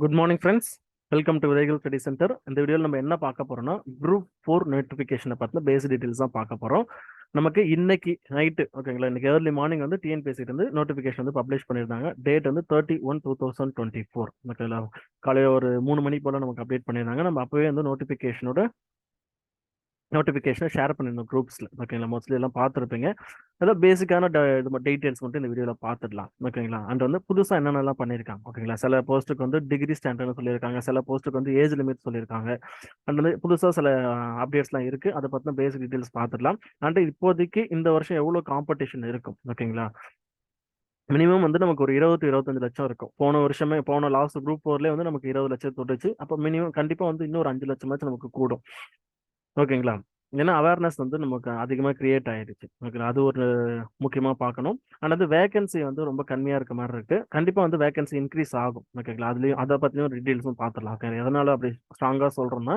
Good morning friends welcome to Vidhaigal study centre இந்த வீடியோவில் நம்ம என்ன பார்க்க போறோம்னா குரூப் ஃபோர் நோட்டிஃபிகேஷனை பற்றின பேசிக் டீட்டெயில்ஸ் தான் பார்க்க போகிறோம் நமக்கு இன்னைக்கு நைட்டு ஓகேங்களா இன்னைக்கு ஏர்லி மார்னிங் வந்து டிஎன்பிஎஸ்சி வந்து நோட்டிஃபிகேஷன் வந்து பப்ளிஷ் பண்ணியிருந்தாங்க. டேட் வந்து thirty one two thousand twenty four ஓகேங்களா காலையில் ஒரு மூணு மணி போல் நமக்கு அப்டேட் பண்ணியிருந்தாங்க. நம்ம அப்போவே வந்து நோட்டிஃபிகேஷனோட நோட்டிஃபிகேஷனை ஷேர் பண்ணிருந்தோம் குரூப்ஸில் ஓகேங்களா மோஸ்ட்லி எல்லாம் பார்த்துருப்பீங்க. அதாவது பேசிக்கான இது டீட்டெயில்ஸ் மட்டும் இந்த வீடியோவில் பார்த்துடலாம். ஓகேங்களா அண்ட் வந்து புதுசாக என்னென்னலாம் பண்ணியிருக்காங்க? ஓகேங்களா சில போஸ்ட்டுக்கு வந்து டிகிரி ஸ்டாண்டர்ட்னு சொல்லியிருக்காங்க. சில போஸ்ட்டுக்கு வந்து ஏஜ் லிமிட் சொல்லியிருக்காங்க. அண்ட் வந்து புதுசாக சில அப்டேட்ஸ்லாம் இருக்குது அதை பற்றின பேசிக் டீட்டெயில்ஸ் பார்த்துடலாம். அண்ட் இப்போதைக்கு இந்த வருஷம் எவ்வளோ காம்படிஷன் இருக்கும்? ஓகேங்களா மினிமம் வந்து நமக்கு ஒரு இருபத்தி இருபத்தஞ்சு லட்சம் இருக்கும். போன வருஷமே போன லாஸ்ட் குரூப் ஃபோர்லேயே வந்து நமக்கு இருபது லட்சம் தொட்டுச்சு. அப்போ மினிமம் கண்டிப்பாக வந்து இன்னொரு அஞ்சு லட்சமாச்சும் நமக்கு கூடும். ஓகேங்களா? ஏன்னா அவேர்னஸ் வந்து நமக்கு அதிகமாக கிரியேட் ஆயிடுச்சு ஓகேங்களா? அது ஒரு முக்கியமாக பார்க்கணும். அண்ட் வந்து வேகன்சி வந்து ரொம்ப கம்மியாக இருக்க மாதிரி இருக்கு. கண்டிப்பாக வந்து வேகன்சி இன்க்ரீஸ் ஆகும். ஓகேங்களா? அதுலேயும் அதை பற்றியும் டீட்டெயில்ஸும் பார்த்துடலாம். ஓகே எதனால அப்படி ஸ்ட்ராங்காக சொல்கிறோம்னா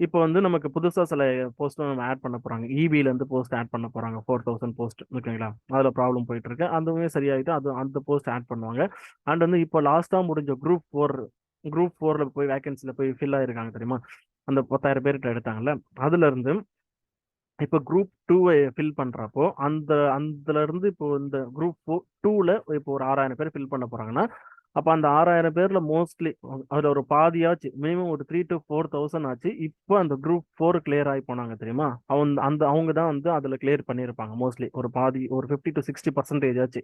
இப்போ வந்து நமக்கு புதுசாக சில போஸ்ட்டும் நம்ம ஆட் பண்ண போகிறாங்க இபிலேருந்து போஸ்ட் ஆட் பண்ண போகிறாங்க ஃபோர் தௌசண்ட் போஸ்ட் ஓகேங்களா? அதில் ப்ராப்ளம் போயிட்டு இருக்கு. அதுவுமே சரியாயிட்டு அது அந்த போஸ்ட் ஆட் பண்ணுவாங்க. அண்ட் வந்து இப்போ லாஸ்ட்டாக முடிஞ்ச குரூப் ஃபோர் குரூப் ஃபோரில் போய் வேகன்சியில் போய் ஃபில் ஆயிருக்காங்க தெரியுமா? அந்த பத்தாயிரம் பேர்கிட்ட எடுத்தாங்கல்ல அதுல இருந்து இப்போ குரூப் டூவை ஃபில் பண்றப்போ அந்த அதுல இருந்து இப்போ இந்த குரூப் ஃபோர் டூல இப்போ ஒரு ஆறாயிரம் பேர் ஃபில் பண்ண போறாங்கன்னா அப்போ அந்த ஆறாயிரம் பேரில் மோஸ்ட்லி அதில் ஒரு பாதியாச்சு. மினிமம் ஒரு த்ரீ டு ஃபோர் தௌசண்ட் ஆச்சு. இப்போ அந்த குரூப் ஃபோர் கிளியர் ஆகி போனாங்க தெரியுமா? அவங்க அந்த அவங்க தான் வந்து அதில் கிளியர் பண்ணியிருப்பாங்க மோஸ்ட்லி ஒரு பாதி ஒரு ஃபிஃப்டி டு சிக்ஸ்டி பர்சன்டேஜ் ஆச்சு.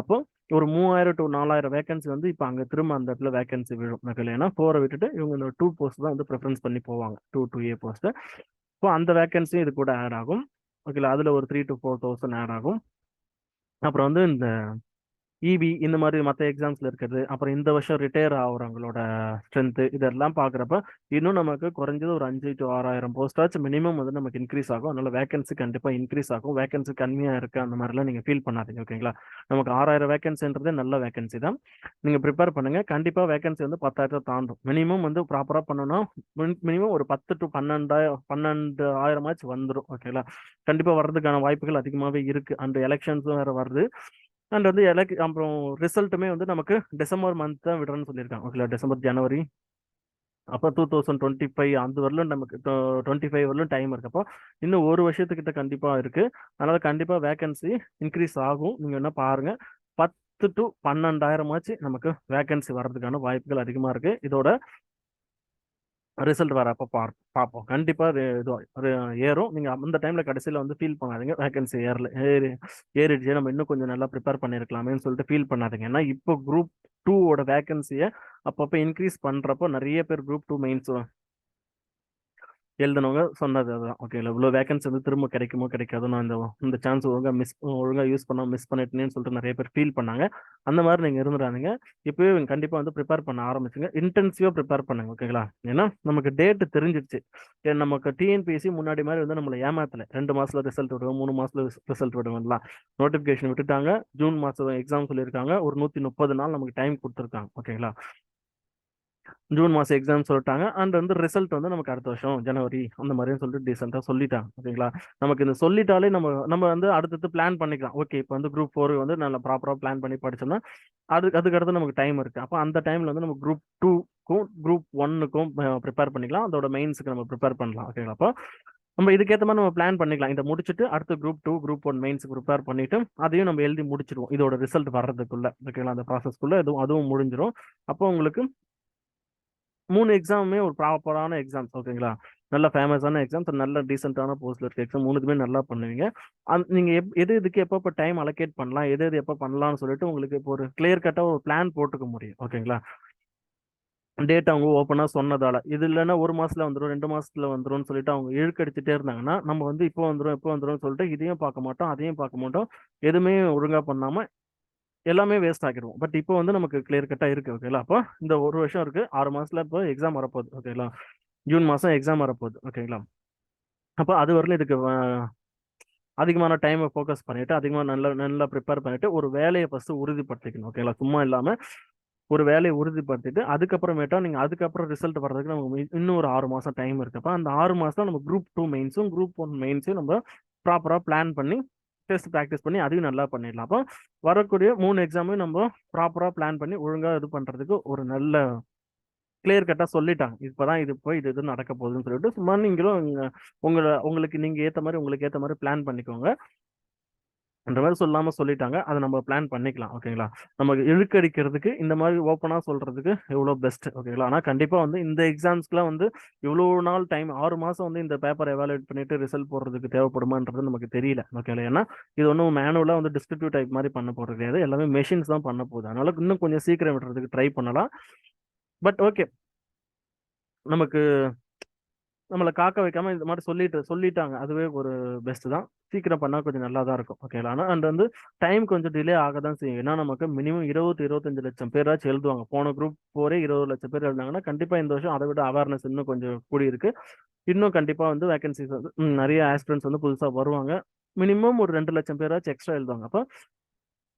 அப்போ ஒரு மூவாயிரம் டு நாலாயிரம் வேகன்சி வந்து இப்போ அங்கே திரும்ப அந்த இடத்துல வேகன்சி விழும். ஓகே ஏன்னா ஃபோரை விட்டுட்டு இவங்க இந்த டூ போஸ்ட் தான் வந்து ப்ரிஃபரன்ஸ் பண்ணி போவாங்க. டூ டூ ஏ போஸ்ட்டு இப்போ அந்த வேகன்சியும் இது கூட ஆட் ஆகும். ஓகேல அதில் ஒரு three to four thousand add ஆகும். அப்புறம் வந்து இந்த இபி இந்த மாதிரி மற்ற எக்ஸாம்ஸ்ல இருக்கிறது அப்புறம் இந்த வருஷம் ரிட்டையர் ஆகுறவங்களோட ஸ்ட்ரென்த்து இதெல்லாம் பார்க்குறப்ப இன்னும் நமக்கு குறைஞ்சது ஒரு அஞ்சு டு ஆறாயிரம் போஸ்டாச்சும் மினிமம் வந்து நமக்கு இன்க்ரீஸ் ஆகும். அதனால வேகன்சி கண்டிப்பாக இன்க்ரீஸ் ஆகும். வேகன்சி கம்மியாக இருக்கு அந்த மாதிரிலாம் நீங்கள் ஃபீல் பண்ணாதீங்க ஓகேங்களா நமக்கு ஆறாயிரம் வேகன்சின்றதே நல்ல வேகன்சி தான். நீங்கள் ப்ரிப்பேர் பண்ணுங்க. கண்டிப்பாக வேகன்சி வந்து பத்தாயிரத்தை தாண்டும். மினிமம் வந்து ப்ராப்பராக பண்ணணும்னா மினிமம் ஒரு பத்து டு பன்னெண்டாயிரம் பன்னெண்டு ஆயிரமாச்சும் வந்துடும் ஓகேங்களா கண்டிப்பாக வர்றதுக்கான வாய்ப்புகள் அதிகமாகவே இருக்கு. அந்த எலெக்ஷன்ஸும் வேறு வருது. அண்ட் வந்து எலக் அப்புறம் ரிசல்ட்டுமே வந்து நமக்கு டிசம்பர் மந்த் தான் விடுறேன்னு சொல்லியிருக்காங்க. ஓகேங்களா? டிசம்பர் ஜனவரி. அப்போ டூ தௌசண்ட் டுவெண்ட்டி ஃபைவ் அந்த வரலும் நமக்கு டுவெண்ட்டி ஃபைவ் வரலும் டைம் இருக்கப்போ இன்னும் ஒரு வருஷத்துக்கிட்ட கண்டிப்பாக இருக்குது அதனால் கண்டிப்பாக வேகன்சி இன்க்ரீஸ் ஆகும். நீங்கள் என்ன பாருங்கள் பத்து டு பன்னெண்டாயிரமாச்சு நமக்கு வேகன்சி வர்றதுக்கான வாய்ப்புகள் அதிகமாக இருக்குது இதோட ரிசல்ட் வரப்போ பார் பார்ப்போம் கண்டிப்பாக இது ஏறும். நீங்கள் அந்த டைமில் கடைசியில் வந்து ஃபீல் பண்ணாதீங்க. வேகன்சி ஏறல ஏறி ஏறிடுச்சு. நம்ம இன்னும் கொஞ்சம் நல்லா ப்ரிப்பேர் பண்ணியிருக்கலாமேன்னு சொல்லிட்டு ஃபீல் பண்ணாதீங்க. ஏன்னா இப்போ குரூப் டூவோட வேகன்சியை அப்பப்போ இன்க்ரீஸ் பண்ணுறப்போ நிறைய பேர் குரூப் டூ மெயின்ஸ் எழுதினவங்க சொன்னது அதுதான். ஓகே இவ்வளோ வேகன்சி வந்து திரும்ப கிடைக்குமோ கிடைக்காதோ? நான் இந்த இந்த சான்ஸ் ஒழுங்காக மிஸ் ஒழுங்காக யூஸ் பண்ண மிஸ் பண்ணிட்டேன்னு சொல்லிட்டு நிறைய பேர் ஃபீல் பண்ணாங்க. அந்த மாதிரி நீங்கள் இருந்துடாதீங்க. இப்போயே கண்டிப்பாக வந்து ப்ரிப்பேர் பண்ண ஆரம்பிச்சுங்க. இன்டென்சிவாக ப்ரிப்பேர் பண்ணுங்க ஓகேங்களா ஏன்னா நமக்கு டேட்டு தெரிஞ்சிடுச்சு நமக்கு டிஎன்பிஎஸ்சி முன்னாடி மாதிரி வந்து நம்மளை ஏமாத்தலை. ரெண்டு மாதத்தில் ரிசல்ட் விடுவோம் மூணு மாதத்தில் ரிசல்ட் விடுவோம்லாம் நோட்டிஃபிகேஷன் விட்டுட்டாங்க. ஜூன் மாதம் எக்ஸாம் சொல்லியிருக்காங்க. ஒரு நூற்றி முப்பது நாள் நமக்கு டைம் கொடுத்துருக்காங்க ஓகேங்களா ஜூன் மாதம் எக்ஸாம் சொல்லிட்டாங்க. அண்ட் வந்து ரிசல்ட் வந்து நமக்கு அடுத்த வருஷம் ஜனவரி அந்த மாதிரியும் சொல்லிட்டு டீசெண்டாக சொல்லிட்டாங்க. ஓகேங்களா நமக்கு இந்த சொல்லிட்டாலே நம்ம நம்ம வந்து அடுத்தது பிளான் பண்ணிக்கலாம். ஓகே இப்போ வந்து குரூப் ஃபோர் வந்து நல்லா ப்ராப்பராக பிளான் பண்ணி படிச்சோம்னா அதுக்கு அதுக்கடுத்து நமக்கு டைம் இருக்குது அப்போ அந்த டைமில் வந்து நம்ம குரூப் டூக்கும் குரூப் ஒன்னுக்கும் ப்ரிப்பேர் பண்ணிக்கலாம். அதோட மெயின்ஸுக்கு நம்ம ப்ரிப்பேர் பண்ணலாம். ஓகேங்களா அப்போ நம்ம இதுக்கேற்ற மாதிரி நம்ம பிளான் பண்ணிக்கலாம். இதை முடிச்சுட்டு அடுத்த குரூப் டூ குரூப் ஒன் மெயின்ஸுக்கு ப்ரிப்பேர் பண்ணிட்டு அதையும் நம்ம எழுதி முடிச்சிருவோம் இதோட ரிசல்ட் வர்றதுக்குள்ள. ஓகேங்களா அந்த ப்ராசஸ்க்குள்ள எதுவும் அதுவும் முடிஞ்சிடும் அப்போ உங்களுக்கு மூணு எக்ஸாமுமே ஒரு ப்ராப்பரான எக்ஸாம்ஸ் ஓகேங்களா நல்ல ஃபேமஸான எக்ஸாம்ஸ் நல்ல டீசென்டான போஸ்ட்ல இருக்க எக்ஸாம் மூணுக்குமே நல்லா பண்ணுவீங்க. அந் நீங்கள் எப் எது இதுக்கு எப்போ டைம் அலோகேட் பண்ணலாம் எது எது எப்போ பண்ணலாம்னு சொல்லிட்டு உங்களுக்கு இப்போ ஒரு கிளியர் கட்டாக ஒரு பிளான் போட்டுக்க முடியும் ஓகேங்களா டேட் அவங்க ஓப்பனாக சொன்னதால. இது இல்லைன்னா ஒரு மாசத்துல வந்துடும் ரெண்டு மாசத்துல வந்துடும் சொல்லிட்டு அவங்க இழுக்கடிச்சிட்டே இருந்தாங்கன்னா நம்ம வந்து இப்போ வந்துடும் இப்போ வந்துடும் சொல்லிட்டு இதையும் பார்க்க மாட்டோம் அதையும் பார்க்க மாட்டோம் எதுவுமே ஒழுங்காக பண்ணாமல் எல்லாமே வேஸ்ட் ஆகிடுவோம் பட் இப்போ வந்து நமக்கு கிளியர் கட்டாக இருக்கு ஓகேங்களா அப்போ இந்த ஒரு வருஷம் இருக்கு. ஆறு மாசத்துல இப்போ எக்ஸாம் வரப்போகுது ஓகேங்களா ஜூன் மாதம் எக்ஸாம் வரப்போகுது ஓகேங்களா அப்போ அது வரல இதுக்கு அதிகமான டைமை ஃபோக்கஸ் பண்ணிட்டு அதிகமாக நல்லா நல்லா ப்ரிப்பேர் பண்ணிட்டு ஒரு வேலையை ஃபஸ்ட்டு உறுதிப்படுத்திக்கணும் ஓகேங்களா சும்மா இல்லாமல் ஒரு வேலையை உறுதிப்படுத்திட்டு அதுக்கப்புறமேட்டா நீங்கள் அதுக்கப்புறம் ரிசல்ட் வர்றதுக்கு நமக்கு இன்னும் ஒரு ஆறு மாதம் டைம் இருக்கப்போ அந்த ஆறு மாதம் நம்ம குரூப் டூ மெயின்ஸும் குரூப் ஒன் மெயின்ஸும் நம்ம ப்ராப்பராக பிளான் பண்ணி டெஸ்ட் ப்ராக்டிஸ் பண்ணி அதையும் நல்லா பண்ணிடலாம். அப்போ வரக்கூடிய மூணு எக்ஸாமையும் நம்ம ப்ராப்பராக பிளான் பண்ணி ஒழுங்காக இது பண்ணுறதுக்கு ஒரு நல்ல கிளியர் கட்டாக சொல்லிட்டாங்க. இப்பதான் இது போய் இது இது நடக்க போகுதுன்னு சொல்லிட்டு சும்மா நீங்களும் உங்களை உங்களுக்கு நீங்க ஏத்த மாதிரி உங்களுக்கு ஏத்த மாதிரி பிளான் பண்ணிக்கோங்க. அந்த மாதிரி சொல்லாம சொல்லிட்டாங்க. அதை நம்ம பிளான் பண்ணிக்கலாம் ஓகேங்களா நமக்கு இழுக்கடிக்கிறதுக்கு இந்த மாதிரி ஓப்பனா சொல்றதுக்கு எவ்வளோ பெஸ்ட் ஓகேங்களா ஆனா கண்டிப்பா வந்து இந்த எக்ஸாம்ஸ்க்குலாம் வந்து இவ்வளோ நாள் டைம் ஆறு மாசம் வந்து இந்த பேப்பர் எவாலுவேட் பண்ணிட்டு ரிசல்ட் போடுறதுக்கு தேவைப்படுமான்றது நமக்கு தெரியல ஓகேங்களா ஏன்னா இது ஒன்றும் மேனுவலா வந்து டிஸ்கிரிப்டிவ் டைப் மாதிரி பண்ண போறது கிடையாது. எல்லாமே மெஷின்ஸ் தான் பண்ண போகுது. அதனால இன்னும் கொஞ்சம் சீக்கிரம் விடுறதுக்கு ட்ரை பண்ணலாம். பட் ஓகே நமக்கு நம்மளை காக்க வைக்காம இந்த மாதிரி சொல்லிட்டு சொல்லிட்டாங்க. அதுவே ஒரு பெஸ்ட் தான். சீக்கிரம் பண்ணா கொஞ்சம் நல்லா தான் இருக்கும் ஓகேங்களா ஆனால் அண்ட் வந்து டைம் கொஞ்சம் டிலே ஆக தான் செய்யும். ஏன்னா நமக்கு மினிமம் இருபது இருபத்தஞ்சு லட்சம் பேராச்சும் எழுதுவாங்க. போன குரூப் போரே இருபது லட்சம் பேர் எழுதாங்கன்னா கண்டிப்பா இந்த வருஷம் அதை விட அவேர்னஸ் இன்னும் கொஞ்சம் கூடி இருக்கு இன்னும் கண்டிப்பா வந்து வேகன்சிஸ் வந்து நிறைய ஆஸ்பிரன்ஸ் வந்து புதுசா வருவாங்க. மினிமம் ஒரு ரெண்டு லட்சம் பேராச்சும் எக்ஸ்ட்ரா எழுதுவாங்க. அப்போ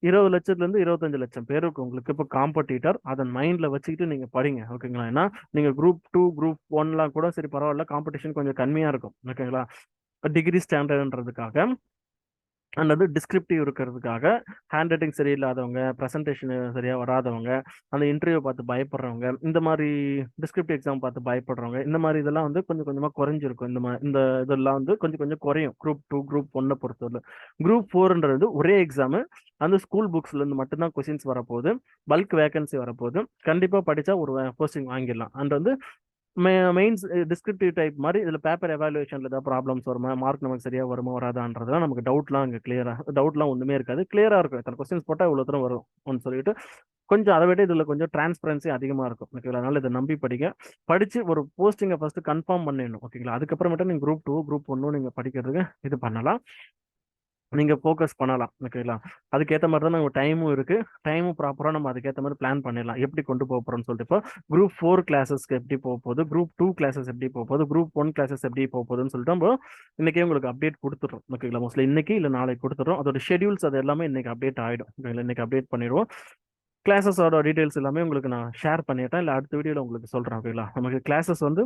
இருபது லட்சத்துல இருந்து இருபத்தஞ்சு லட்சம் பேருக்கு உங்களுக்கு இப்போ காம்படிட்டர் அதை மைண்ட்ல வச்சுக்கிட்டு நீங்க படிங்க ஓகேங்களா ஏன்னா நீங்க குரூப் டூ குரூப் ஒன்லாம் கூட சரி பரவாயில்ல காம்படிஷன் கொஞ்சம் கம்மியா இருக்கும் ஓகேங்களா டிகிரி ஸ்டாண்டர்டுன்றதுக்காக அண்ட் வந்து டிஸ்கிரிப்டிவ் இருக்கிறதுக்காக ஹேண்ட் ரைட்டிங் சரியில்லாதவங்க ப்ரெசன்டேஷன் சரியாக வராதவங்க அந்த இன்டர்வியூ பார்த்து பயப்படுறவங்க இந்த மாதிரி டிஸ்கிரிப்டிவ் எக்ஸாம் பார்த்து பயப்படுறவங்க இந்த மாதிரி இதெல்லாம் வந்து கொஞ்சம் கொஞ்சமாக குறைஞ்சிருக்கும். இந்த மாதிரி இந்த இதெல்லாம் வந்து கொஞ்சம் கொஞ்சம் குறையும். குரூப் டூ குரூப் ஒன்னை பொறுத்தவரை. குரூப் ஃபோர்ன்றது ஒரே எக்ஸாமு அந்த ஸ்கூல் புக்ஸ்லேருந்து மட்டும்தான் கொஸ்டின்ஸ் வரப்போகுது. பல்க் வேகன்சி வரப்போகுது. கண்டிப்பாக படித்தா ஒரு போஸ்டிங் வாங்கிடலாம். அண்ட் வந்து மெயின்ஸ் டிஸ்கிரிப்டிவ் டைப் மாதிரி இதில் பேப்பர் எவாலுவேஷனில் ஏதாவது ப்ராப்ளம்ஸ் வருமா? மார்க் நமக்கு சரியாக வருமா வராதான்றதுலாம் நமக்கு டவுட்லாம் அங்கே கிளியராக டவுட்லாம் ஒன்றுமே இருக்காது. கிளியராக இருக்கும். இத்தனை கொஸ்டின்ஸ் போட்டால் இவ்வளோ தூரம் வரும் சொல்லிட்டு கொஞ்சம் அதை விட இதில் கொஞ்சம் டிரான்ஸ்பரன்சி அதிகமாக இருக்கும். ஓகேங்களா அதனால் இதை நம்பி படிங்க. படித்து ஒரு போஸ்டிங்கை ஃபஸ்ட்டு கன்ஃபார்ம் பண்ணிடணும். ஓகேங்களா அதுக்கப்புறமேட்டு நீங்கள் குரூப் டூ குரூப் ஒன்றும் நீங்கள் படிக்கிறதுக்கு இது பண்ணலாம். நீங்க ஃபோக்கஸ் பண்ணலாம் ஓகேங்களா அதுக்கேற்ற மாதிரி தான் நம்ம டைமும் இருக்கு. டைமும் ப்ராப்பராக நம்ம அதுக்கேற்ற மாதிரி பிளான் பண்ணிடலாம். எப்படி கொண்டு போக போறோம்னு சொல்லிட்டு இப்போ குரூப் ஃபோர் கிளாஸஸ்க்கு எப்படி போக போகுது? குரூப் டூ கிளாஸஸ் எப்படி போக போகுது? குரூப் ஒன் கிளாஸஸ் எப்படி போக போகுதுன்னு சொல்லிட்டு நம்ம இன்னைக்கே உங்களுக்கு அப்டேட் கொடுத்துட்றோம் ஓகேங்களா மோஸ்ட்லி இன்னைக்கு இல்லை நாளைக்கு கொடுத்துட்றோம். அதோட ஷெடியூல்ஸ் அது எல்லாமே இன்னைக்கு அப்டேட் ஆகிடும் ஓகேங்களா இன்னைக்கு அப்டேட் பண்ணிடுவோம். கிளாஸஸோட டீடைல்ஸ் எல்லாமே உங்களுக்கு நான் ஷேர் பண்ணிட்டேன் இல்லை அடுத்த வீடியோவில் உங்களுக்கு சொல்கிறேன் ஓகேங்களா நமக்கு கிளாஸஸ் வந்து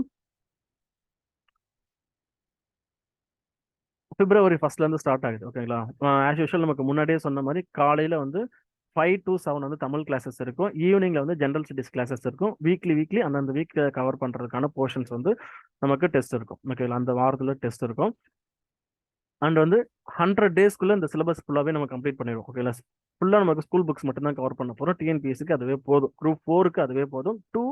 பிப்ரவரி ஃபர்ஸ்ட்லேருந்து ஸ்டார்ட் ஆகுது ஓகேங்களா ஆஸ் யூஷுவல் நமக்கு முன்னாடியே சொன்ன மாதிரி காலையில் வந்து ஃபைவ் டு செவன் வந்து தமிழ் கிளாஸஸ் இருக்கும். ஈவினிங்கில் வந்து ஜென்ரல் ஸ்டடிஸ் கிளாஸஸ் இருக்கும். வீக்லி வீக்லி அந்தந்த வீக் கவர் பண்ணுறதுக்கான போர்ஷன்ஸ் வந்து நமக்கு டெஸ்ட் இருக்கும் ஓகேங்களா அந்த வாரத்தில் டெஸ்ட் இருக்கும். அண்ட் வந்து ஹண்ட்ரட் டேஸ்க்குள்ளே இந்த சிலபஸ் ஃபுல்லாகவே நம்ம கம்ப்ளீட் பண்ணிடுவோம் ஓகேங்களா ஃபுல்லாக நமக்கு ஸ்கூல் புக்ஸ் மட்டும்தான் கவர் பண்ண போகிறோம் டிஎன்பிஎஸ்சிக்கு அதுவே போதும். குரூப் ஃபோருக்கு அதுவே போதும். டூ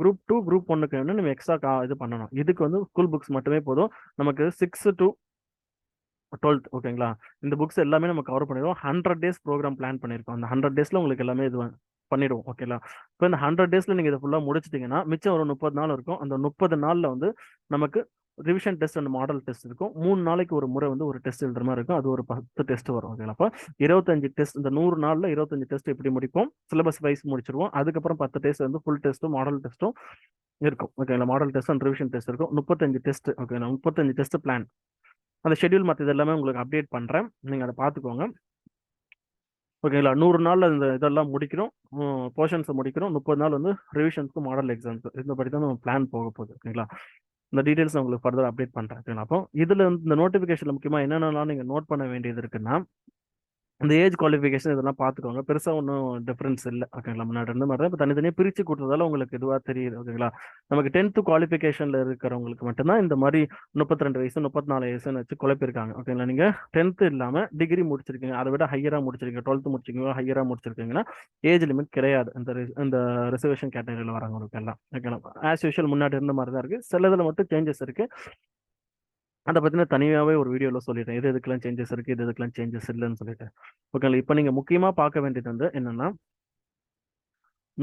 குரூப் டூ குரூப் ஒன்னுக்கு வந்து நம்ம எக்ஸ்ட்ரா இது பண்ணணும். இதுக்கு வந்து ஸ்கூல் புக்ஸ் மட்டுமே போதும். நமக்கு சிக்ஸ் டு டுவெல்த் ஓகேங்களா இந்த புக்ஸ் எல்லாமே நம்ம கவர் பண்ணிடுவோம். ஹண்ட்ரட் டேஸ் ப்ரோக்ராம் பிளான் பண்ணியிருக்கோம் அந்த ஹண்ட்ரட் டேஸில் உங்களுக்கு எல்லாமே இது பண்ணிடுவோம் ஓகேங்களா இப்போ இந்த ஹண்ட்ரட் டேஸில் நீங்கள் இதை ஃபுல்லாக முடிச்சிட்டீங்கன்னா மிச்சம் ஒரு முப்பது நாள் இருக்கும். அந்த முப்பது நாளில் வந்து நமக்கு revision test and model test இருக்கும். மூணு நாளைக்கு ஒரு முறை வந்து ஒரு டெஸ்ட் எழுதுற மாதிரி இருக்கும். அது ஒரு பத்து டெஸ்ட் வரும் ஓகேங்களா அப்போ இருபத்தஞ்சு டெஸ்ட் இந்த நூறு நாளில் இருபத்தஞ்சு டெஸ்ட் எப்படி முடிப்போம்? சிலபஸ் வைஸ் முடிச்சிருவோம். அதுக்கப்புறம் பத்து டெஸ்ட் வந்து ஃபுல் டெஸ்ட்டும் மாடல் டெஸ்ட்டும் இருக்கும் ஓகேங்களா model test and revision test இருக்கும். முப்பத்தஞ்சு டெஸ்ட் ஓகேங்களா முப்பத்தஞ்சு டெஸ்ட் பிளான் அந்த ஷெட்யூல் மற்றது எல்லாமே உங்களுக்கு அப்டேட் பண்ணுறேன் நீங்கள் அதை பார்த்துக்கோங்க. ஓகேங்களா நூறு நாளில் இந்த இதெல்லாம் முடிக்கிறோம். போர்ஷன்ஸை முடிக்கிறோம். முப்பது நாள் வந்து ரிவிஷன்ஸ்க்கு மாடல் எக்ஸாம்ஸ் இந்த படி தான் நம்ம பிளான் போக போகுது. ஓகேங்களா இந்த டீட்டெயில்ஸ் உங்களுக்கு ஃபர்தர் அப்டேட் பண்ணுறேன் ஓகேங்களா அப்போ இதில் இந்த நோட்டிஃபிகேஷன் முக்கியமாக என்னென்னலாம் நீங்கள் நோட் பண்ண வேண்டியது இருக்குன்னா இந்த ஏஜ் குவாலிஃபிகேஷன் இதெல்லாம் பார்த்துக்கோங்க. பெருசாக ஒன்றும் டிஃப்ரென்ஸ் இல்லை. ஓகேங்களா முன்னாடி இருந்த மாதிரி தான் இப்போ தனித்தனியாக பிரித்து கொடுத்ததால உங்களுக்கு இதுவாக தெரியுது. ஓகேங்களா நமக்கு டென்த்து குவாலிஃபிகேஷனில் இருக்கிறவங்களுக்கு மட்டும்தான் இந்த மாதிரி முப்பத்தி ரெண்டு வயசு முப்பத்தி நாலு வயசுன்னு வச்சு குழப்பிருக்காங்க ஓகேங்களா நீங்கள் டென்த்து இல்லாமல் டிகிரி முடிச்சிருக்கீங்க. அதை விட ஹையராக முடிச்சிருக்கீங்க. டுவெல்த்து முடிச்சிருக்கீங்க ஹையராக முடிச்சிருக்கீங்கன்னா ஏஜ் லிமிட் கிடையாது. இந்த இந்த ரிசர்வேஷன் கேட்டகரியில் வரவங்களுக்கு எல்லாம். ஓகேங்களா ஆஸ் யூஷுவல் முன்னாடி இருந்த மாதிரி தான் இருக்குது சில இதில் மட்டும் சேஞ்சஸ் இருக்குது அதை பற்றின தனியாகவே ஒரு வீடியோவில் சொல்லிட்டேன். எது எதுக்கெல்லாம் சேஞ்சஸ் இருக்குது இது எதுக்கெல்லாம் சேஞ்சஸ் இல்லைன்னு சொல்லிட்டு. ஓகேங்களா இப்போ நீங்கள் முக்கியமாக பார்க்க வேண்டியது வந்து என்னென்னா